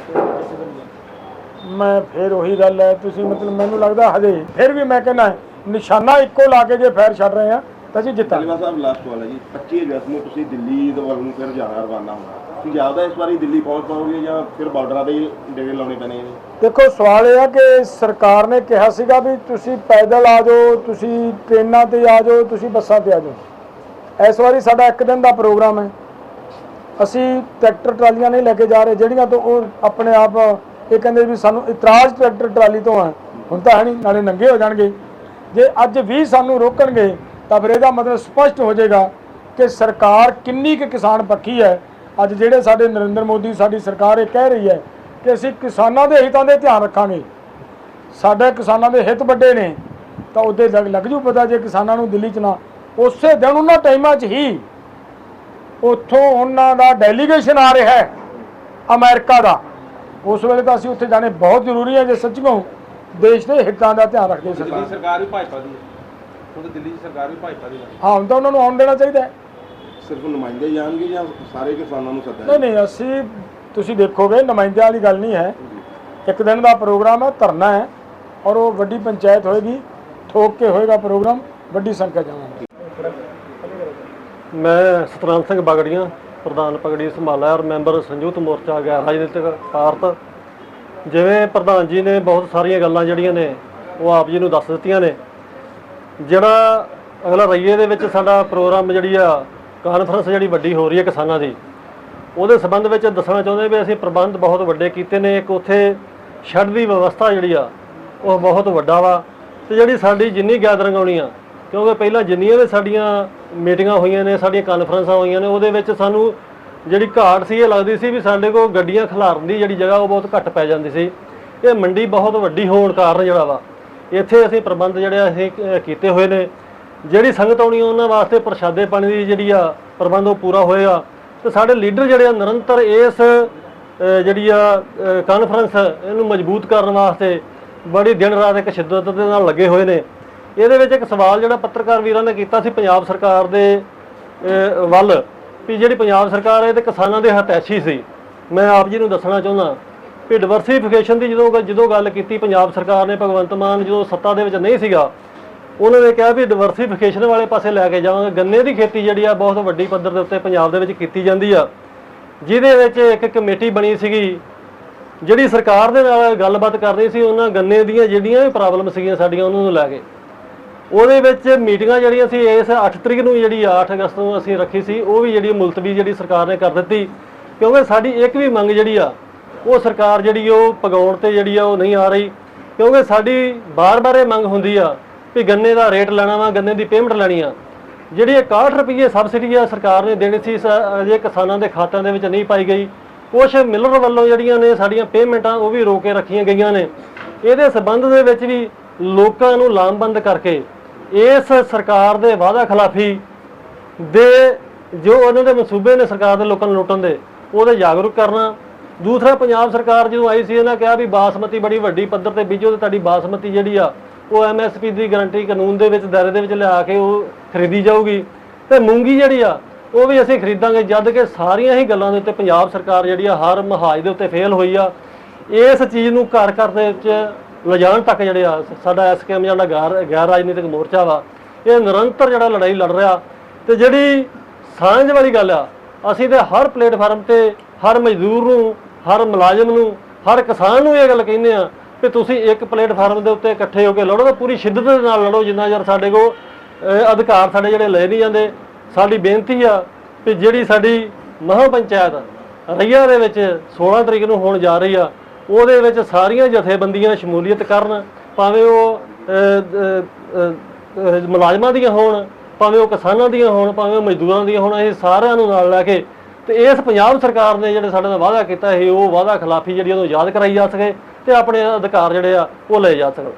ਮੈਂ ਫਿਰ ਉਹੀ ਗੱਲ ਹੈ ਤੁਸੀਂ ਮਤਲਬ ਮੈਨੂੰ ਲੱਗਦਾ ਹਜੇ ਫਿਰ ਵੀ ਮੈਂ ਕਹਿੰਦਾ ਨਿਸ਼ਾਨਾ ਇੱਕੋ ਲਾ ਕੇ ਜੇ ਫੈਰ ਛੱਡ ਰਹੇ ਆ ਤਾਂ ਅਸੀਂ ਜਿੱਤਾਂਗੇ। ਧੰਨਵਾਦ ਸਾਹਿਬ ਲਾਸਟ ਵਾਲਾ ਜੀ 25 ਅਗਸਤ ਨੂੰ ਤੁਸੀਂ ਦਿੱਲੀ ਦੇ ਵੱਲ ਨੂੰ ਫਿਰ ਜਾਣਾ ਰਵਾਨਾ ਹੋਣਾ। ਪੰਜਾਬ ਦਾ ਇਸ ਵਾਰੀ ਦਿੱਲੀ ਪਹੁੰਚ ਪਾਓਗੇ ਜਾਂ ਫਿਰ ਬਾਰਡਰਾਂ ਦੇ ਹੀ ਡੇਰੇ ਲਾਉਣੇ ਪੈਣੇ ਨੇ? ਦੇਖੋ ਸਵਾਲ ਇਹ ਆ ਕਿ ਸਰਕਾਰ ਨੇ ਕਿਹਾ ਸੀਗਾ ਵੀ ਤੁਸੀਂ ਪੈਦਲ ਆ ਜਾਓ ਤੁਸੀਂ ਟ੍ਰੇਨਾਂ ਤੇ ਆ ਜਾਓ ਤੁਸੀਂ ਬੱਸਾਂ ਤੇ ਆ ਜਾਓ। ਇਸ ਵਾਰੀ ਸਾਡਾ ਇੱਕ ਦਿਨ ਦਾ ਪ੍ਰੋਗਰਾਮ ਹੈ। ਅਸੀਂ ਟਰੈਕਟਰ ਟਰਾਲੀਆਂ ਨਹੀਂ ਲੈ ਕੇ ਜਾ ਰਹੇ ਜਿਹੜੀਆਂ ਤੋਂ ਉਹ ਆਪਣੇ ਆਪ ਇਹ ਕਹਿੰਦੇ ਵੀ ਸਾਨੂੰ ਇਤਰਾਜ਼ ਟਰੈਕਟਰ ਟਰਾਲੀ ਤੋਂ ਹੈ ਹੁਣ ਤਾਂ ਹੈ ਨਹੀਂ, ਨਾਲੇ ਨੰਗੇ ਹੋ ਜਾਣਗੇ। ਜੇ ਅੱਜ ਵੀ ਸਾਨੂੰ ਰੋਕਣਗੇ, ਤਾਂ ਫਿਰ ਇਹਦਾ ਮਤਲਬ ਸਪਸ਼ਟ ਹੋ ਜਾਏਗਾ ਕਿ ਸਰਕਾਰ ਕਿੰਨੀ ਕੁ ਕਿਸਾਨ ਪੱਖੀ ਹੈ। ਅੱਜ ਜਿਹੜੇ ਸਾਡੇ ਨਰਿੰਦਰ ਮੋਦੀ, ਸਾਡੀ ਸਰਕਾਰ ਇਹ ਕਹਿ ਰਹੀ ਹੈ ਕਿ ਅਸੀਂ ਕਿਸਾਨਾਂ ਦੇ ਹਿੱਤਾਂ ਦੇ ਧਿਆਨ ਰੱਖਾਂਗੇ। ਸਾਡੇ ਕਿਸਾਨਾਂ ਦੇ ਹਿੱਤ ਵੱਡੇ ਨੇ, ਤਾਂ ਉਹਦੇ ਲੱਗ ਲੱਗ ਜੂ ਪਤਾ ਜੇ ਕਿਸਾਨਾਂ ਨੂੰ ਦਿੱਲੀ ਚ ਨਾ। ਉਸੇ ਦਿਨ ਉਹਨਾਂ ਟਾਈਮਾਂ 'ਚ ਹੀ ਉੱਥੋਂ ਉਹਨਾਂ ਦਾ ਡੈਲੀਗੇਸ਼ਨ ਆ ਰਿਹਾ ਹੈ ਅਮਰੀਕਾ ਦਾ। ਉਸ ਵੇਲੇ ਤਾਂ ਅਸੀਂ ਉੱਥੇ ਜਾਣੇ ਬਹੁਤ ਜ਼ਰੂਰੀ ਹੈ ਜੇ ਸੱਚਮੁੱਚ ਦੇਸ਼ ਦੇ ਹਿੱਤਾਂ ਦਾ ਧਿਆਨ ਰੱਖਦੇ ਦਿੱਲੀ ਸਰਕਾਰ। ਸਰਕਾਰ ਵੀ ਭਾਜਪਾ ਦੀ ਹੈ। ਹੁਣ ਤਾਂ ਦਿੱਲੀ ਦੀ ਸਰਕਾਰ ਵੀ ਭਾਜਪਾ ਦੀ ਹੈ। ਹਾਂ ਹੁਣ ਤਾਂ ਉਹਨਾਂ ਨੂੰ ਆਉਣ ਦੇਣਾ ਚਾਹੀਦਾ ਹੈ। ਸਿਰਫ ਨੁਮਾਇੰਦੇ ਜਾਣਗੇ ਜਾਂ ਸਾਰੇ ਕਿਸਾਨਾਂ ਨੂੰ ਸੱਦਾ ਨਹੀਂ ਨਹੀਂ ਅਸੀਂ ਤੁਸੀਂ ਦੇਖੋਗੇ ਨੁਮਾਇੰਦਿਆਂ ਵਾਲੀ ਗੱਲ ਨਹੀਂ ਹੈ। ਇੱਕ ਦਿਨ ਦਾ ਪ੍ਰੋਗਰਾਮ ਹੈ ਧਰਨਾ ਹੈ ਔਰ ਉਹ ਵੱਡੀ ਪੰਚਾਇਤ ਹੋਏਗੀ ਠੋਕ ਕੇ ਹੋਏਗਾ ਪ੍ਰੋਗਰਾਮ ਵੱਡੀ ਸੰਖਿਆ ਜਾਵਾਂਗੇ। ਮੈਂ ਸਤਨਾਮ ਸਿੰਘ ਬਗੜੀਆਂ ਪ੍ਰਧਾਨ ਪਗੜੀ ਸੰਭਾਲਿਆ ਔਰ ਮੈਂਬਰ ਸੰਯੁਕਤ ਮੋਰਚਾ ਗੈਰ ਰਾਜਨੀਤਿਕ ਭਾਰਤ ਜਿਵੇਂ ਪ੍ਰਧਾਨ ਜੀ ਨੇ ਬਹੁਤ ਸਾਰੀਆਂ ਗੱਲਾਂ ਜਿਹੜੀਆਂ ਨੇ, ਉਹ ਆਪ ਜੀ ਨੂੰ ਦੱਸ ਦਿੱਤੀਆਂ ਨੇ। ਜਿਹੜਾ ਅਗਲਾ ਰਈਏ ਦੇ ਵਿੱਚ ਸਾਡਾ ਪ੍ਰੋਗਰਾਮ ਜਿਹੜੀ ਆ ਕਾਨਫਰੰਸ ਜਿਹੜੀ ਵੱਡੀ ਹੋ ਰਹੀ ਹੈ ਕਿਸਾਨਾਂ ਦੀ, ਉਹਦੇ ਸੰਬੰਧ ਵਿੱਚ ਦੱਸਣਾ ਚਾਹੁੰਦੇ ਵੀ ਅਸੀਂ ਪ੍ਰਬੰਧ ਬਹੁਤ ਵੱਡੇ ਕੀਤੇ ਨੇ। ਇੱਕ ਉੱਥੇ ਛੱਡ ਦੀ ਵਿਵਸਥਾ ਜਿਹੜੀ ਆ, ਉਹ ਬਹੁਤ ਵੱਡਾ ਵਾ। ਤੇ ਜਿਹੜੀ ਸਾਡੀ ਜਿੰਨੀ ਗੈਦਰਿੰਗ ਆਉਣੀ ਆ ਕਿਉਂਕਿ ਪਹਿਲਾਂ ਜਿੰਨੀਆਂ ਵੀ ਸਾਡੀਆਂ ਮੀਟਿੰਗਾਂ ਹੋਈਆਂ ਨੇ, ਸਾਡੀਆਂ ਕਾਨਫਰੰਸਾਂ ਹੋਈਆਂ ਨੇ, ਉਹਦੇ ਵਿੱਚ ਸਾਨੂੰ ਜਿਹੜੀ ਘਾਟ ਸੀ, ਇਹ ਲੱਗਦੀ ਸੀ ਵੀ ਸਾਡੇ ਕੋਲ ਗੱਡੀਆਂ ਖਿਲਾਰਨ ਦੀ ਜਿਹੜੀ ਜਗ੍ਹਾ, ਉਹ ਬਹੁਤ ਘੱਟ ਪੈ ਜਾਂਦੀ ਸੀ। ਇਹ ਮੰਡੀ ਬਹੁਤ ਵੱਡੀ ਹੋਣ ਕਾਰਨ ਜਿਹੜਾ ਵਾ, ਇੱਥੇ ਅਸੀਂ ਪ੍ਰਬੰਧ ਜਿਹੜੇ ਅਸੀਂ ਕੀਤੇ ਹੋਏ ਨੇ। ਜਿਹੜੀ ਸੰਗਤ ਆਉਣੀ ਆ, ਉਹਨਾਂ ਵਾਸਤੇ ਪ੍ਰਸ਼ਾਦੇ ਪਾਣੀ ਦੀ ਜਿਹੜੀ ਆ, ਪ੍ਰਬੰਧ ਉਹ ਪੂਰਾ ਹੋਏਗਾ ਤੇ ਸਾਡੇ ਲੀਡਰ ਜਿਹੜੇ ਆ, ਨਿਰੰਤਰ ਇਸ ਜਿਹੜੀ ਆ ਕਾਨਫਰੰਸ ਇਹਨੂੰ ਮਜ਼ਬੂਤ ਕਰਨ ਵਾਸਤੇ ਬੜੀ ਦਿਨ ਰਾਤ ਇੱਕ ਸ਼ਿੱਦਤ ਦੇ ਨਾਲ ਲੱਗੇ ਹੋਏ ਨੇ। ਇਹਦੇ ਵਿੱਚ ਇੱਕ ਸਵਾਲ ਜਿਹੜਾ ਪੱਤਰਕਾਰ ਵੀਰਾਂ ਨੇ ਕੀਤਾ ਸੀ ਪੰਜਾਬ ਸਰਕਾਰ ਦੇ ਵੱਲ, ਵੀ ਜਿਹੜੀ ਪੰਜਾਬ ਸਰਕਾਰ ਹੈ ਇਹ ਤੇ ਕਿਸਾਨਾਂ ਦੇ ਹਤੈਸ਼ੀ ਸੀ। ਮੈਂ ਆਪ ਜੀ ਨੂੰ ਦੱਸਣਾ ਚਾਹੁੰਦਾ, ਵੀ ਡਿਵਰਸਿਫਿਕੇਸ਼ਨ ਦੀ ਜਦੋਂ ਜਦੋਂ ਗੱਲ ਕੀਤੀ ਪੰਜਾਬ ਸਰਕਾਰ ਨੇ, ਭਗਵੰਤ ਮਾਨ ਜਦੋਂ ਸੱਤਾ ਦੇ ਵਿੱਚ ਨਹੀਂ ਸੀਗਾ, ਉਹਨਾਂ ਨੇ ਕਿਹਾ ਵੀ ਡਿਵਰਸਿਫਿਕੇਸ਼ਨ ਵਾਲੇ ਪਾਸੇ ਲੈ ਕੇ ਜਾਵਾਂਗੇ। ਗੰਨੇ ਦੀ ਖੇਤੀ ਜਿਹੜੀ ਆ, ਬਹੁਤ ਵੱਡੀ ਪੱਧਰ ਦੇ ਉੱਤੇ ਪੰਜਾਬ ਦੇ ਵਿੱਚ ਕੀਤੀ ਜਾਂਦੀ ਆ। ਜਿਹਦੇ ਵਿੱਚ ਇੱਕ ਕਮੇਟੀ ਬਣੀ ਸੀਗੀ, ਜਿਹੜੀ ਸਰਕਾਰ ਦੇ ਨਾਲ ਗੱਲਬਾਤ ਕਰ ਰਹੀ ਸੀ, ਉਹਨਾਂ ਗੰਨੇ ਦੀਆਂ ਜਿਹੜੀਆਂ ਵੀ ਪ੍ਰੋਬਲਮ ਸੀਗੀਆਂ ਸਾਡੀਆਂ, ਉਹਨਾਂ ਨੂੰ ਲੈ ਕੇ। ਉਹਦੇ ਵਿੱਚ ਮੀਟਿੰਗਾਂ ਜਿਹੜੀਆਂ ਸੀ, ਇਸ 8 ਤਰੀਕ ਨੂੰ ਜਿਹੜੀ ਆ 8 ਅਗਸਤ ਨੂੰ ਅਸੀਂ ਰੱਖੀ ਸੀ, ਉਹ ਵੀ ਜਿਹੜੀ ਮੁਲਤਵੀ ਜਿਹੜੀ ਸਰਕਾਰ ਨੇ ਕਰ ਦਿੱਤੀ। ਕਿਉਂਕਿ ਸਾਡੀ ਇੱਕ ਵੀ ਮੰਗ ਜਿਹੜੀ ਆ, ਉਹ ਸਰਕਾਰ ਜਿਹੜੀ ਉਹ ਪਗਾਉਣ ਤੇ ਜਿਹੜੀ ਆ, ਉਹ ਨਹੀਂ ਆ ਰਹੀ। ਕਿਉਂਕਿ ਸਾਡੀ ਬਾਰ-ਬਾਰ ਇਹ ਮੰਗ ਹੁੰਦੀ ਆ ਵੀ ਗੰਨੇ ਦਾ ਰੇਟ ਲੈਣਾ ਵਾ, ਗੰਨੇ ਦੀ ਪੇਮੈਂਟ ਲੈਣੀ ਆ। ਜਿਹੜੀ ਇਹ 61 ਰੁਪਏ ਸਬਸਿਡੀ ਆ ਸਰਕਾਰ ਨੇ ਦੇਣੀ ਸੀ, ਸ- ਅਜੇ ਕਿਸਾਨਾਂ ਦੇ ਖਾਤਿਆਂ ਦੇ ਵਿੱਚ ਨਹੀਂ ਪਾਈ ਗਈ। ਕੁਝ ਮਿਲਰ ਵੱਲੋਂ ਜਿਹੜੀਆਂ ਨੇ ਸਾਡੀਆਂ ਪੇਮੈਂਟਾਂ, ਉਹ ਵੀ ਰੋਕ ਕੇ ਰੱਖੀਆਂ ਗਈਆਂ ਨੇ। ਇਹਦੇ ਸਬੰਧ ਦੇ ਵਿੱਚ ਵੀ ਲੋਕਾਂ ਨੂੰ ਲਾਮਬੰਦ ਕਰਕੇ ਇਸ ਸਰਕਾਰ ਦੇ ਵਾਅਦਾ ਖਿਲਾਫੀ ਦੇ ਜੋ ਉਹਨਾਂ ਦੇ ਮਨਸੂਬੇ ਨੇ ਸਰਕਾਰ ਦੇ ਲੋਕਾਂ ਨੂੰ ਲੁੱਟਣ ਦੇ, ਉਹਦੇ ਜਾਗਰੂਕ ਕਰਨਾ। ਦੂਸਰਾ, ਪੰਜਾਬ ਸਰਕਾਰ ਜਦੋਂ ਆਈ ਸੀ ਇਹਨਾਂ ਕਿਹਾ ਵੀ ਬਾਸਮਤੀ ਬੜੀ ਵੱਡੀ ਪੱਧਰ ਤੇ ਬੀਜੋ ਤੇ ਤੁਹਾਡੀ ਬਾਸਮਤੀ ਜਿਹੜੀ ਆ, ਉਹ ਐਮਐਸਪੀ ਦੀ ਗਾਰੰਟੀ ਕਾਨੂੰਨ ਦੇ ਵਿੱਚ, ਦਾਇਰੇ ਦੇ ਵਿੱਚ ਲਿਆ ਕੇ ਉਹ ਖਰੀਦੀ ਜਾਊਗੀ। ਤੇ ਮੂੰਗੀ ਜਿਹੜੀ ਆ, ਉਹ ਵੀ ਅਸੀਂ ਖਰੀਦਾਂਗੇ, ਜਦ ਕਿ ਸਾਰੀਆਂ ਹੀ ਗੱਲਾਂ ਦੇ ਉੱਤੇ ਪੰਜਾਬ ਸਰਕਾਰ ਜਿਹੜੀ ਆ, ਹਰ ਮਹਾਜ ਦੇ ਉੱਤੇ ਫੇਲ ਹੋਈ ਆ। ਇਸ ਚੀਜ਼ ਨੂੰ ਘਰ ਘਰ ਦੇ ਵਿੱਚ ਲਿਜਾਣ ਤੱਕ ਜਿਹੜੇ ਆ ਸਾਡਾ ਐਸਕੇਐਮ ਜਿਹੜਾ ਗੈਰ ਗੈਰ ਰਾਜਨੀਤਿਕ ਮੋਰਚਾ ਵਾ, ਇਹ ਨਿਰੰਤਰ ਜਿਹੜਾ ਲੜਾਈ ਲੜ ਰਿਹਾ ਤੇ ਜਿਹੜੀ ਸਾਂਝ ਵਾਲੀ ਗੱਲ ਆ, ਅਸੀਂ ਤੇ ਹਰ ਪਲੇਟਫਾਰਮ ਤੇ ਹਰ ਮਜ਼ਦੂਰ ਨੂੰ, ਹਰ ਮੁਲਾਜ਼ਮ ਨੂੰ, ਹਰ ਕਿਸਾਨ ਨੂੰ ਇਹ ਗੱਲ ਕਹਿੰਦੇ ਆ ਕਿ ਤੁਸੀਂ ਇੱਕ ਪਲੇਟਫਾਰਮ ਦੇ ਉੱਤੇ ਇਕੱਠੇ ਹੋ ਕੇ ਲੜੋ ਤਾਂ ਪੂਰੀ ਸ਼ਿੱਦਤ ਦੇ ਨਾਲ ਲੜੋ, ਜਿੰਨਾ ਚਿਰ ਸਾਡੇ ਕੋਲ ਅਧਿਕਾਰ ਸਾਡੇ ਜਿਹੜੇ ਲਏ ਨਹੀਂ ਜਾਂਦੇ। ਸਾਡੀ ਬੇਨਤੀ ਆ ਕਿ ਜਿਹੜੀ ਸਾਡੀ ਮਹਾਂ ਪੰਚਾਇਤ ਰਈਆ ਦੇ ਵਿੱਚ 16 ਤਰੀਕ ਨੂੰ ਹੋਣ ਜਾ ਰਹੀ ਆ ਉਹਦੇ ਵਿੱਚ ਸਾਰੀਆਂ ਜਥੇਬੰਦੀਆਂ ਸ਼ਮੂਲੀਅਤ ਕਰਨ, ਭਾਵੇਂ ਉਹ ਮੁਲਾਜ਼ਮਾਂ ਦੀਆਂ ਹੋਣ, ਭਾਵੇਂ ਉਹ ਕਿਸਾਨਾਂ ਦੀਆਂ ਹੋਣ, ਭਾਵੇਂ ਉਹ ਮਜ਼ਦੂਰਾਂ ਦੀਆਂ ਹੋਣ, ਇਹ ਸਾਰਿਆਂ ਨੂੰ ਨਾਲ ਲੈ ਕੇ ਤੇ ਇਸ ਪੰਜਾਬ ਸਰਕਾਰ ਨੇ ਜਿਹੜੇ ਸਾਡੇ ਨਾਲ ਵਾਅਦਾ ਕੀਤਾ ਸੀ, ਉਹ ਵਾਅਦਾ ਖਿਲਾਫੀ ਜਿਹੜੀ ਉਹਨੂੰ ਯਾਦ ਕਰਾਈ ਜਾ ਸਕੇ ਤੇ ਆਪਣੇ ਅਧਿਕਾਰ ਜਿਹੜੇ ਆ ਉਹ ਲਏ ਜਾ ਸਕਣ।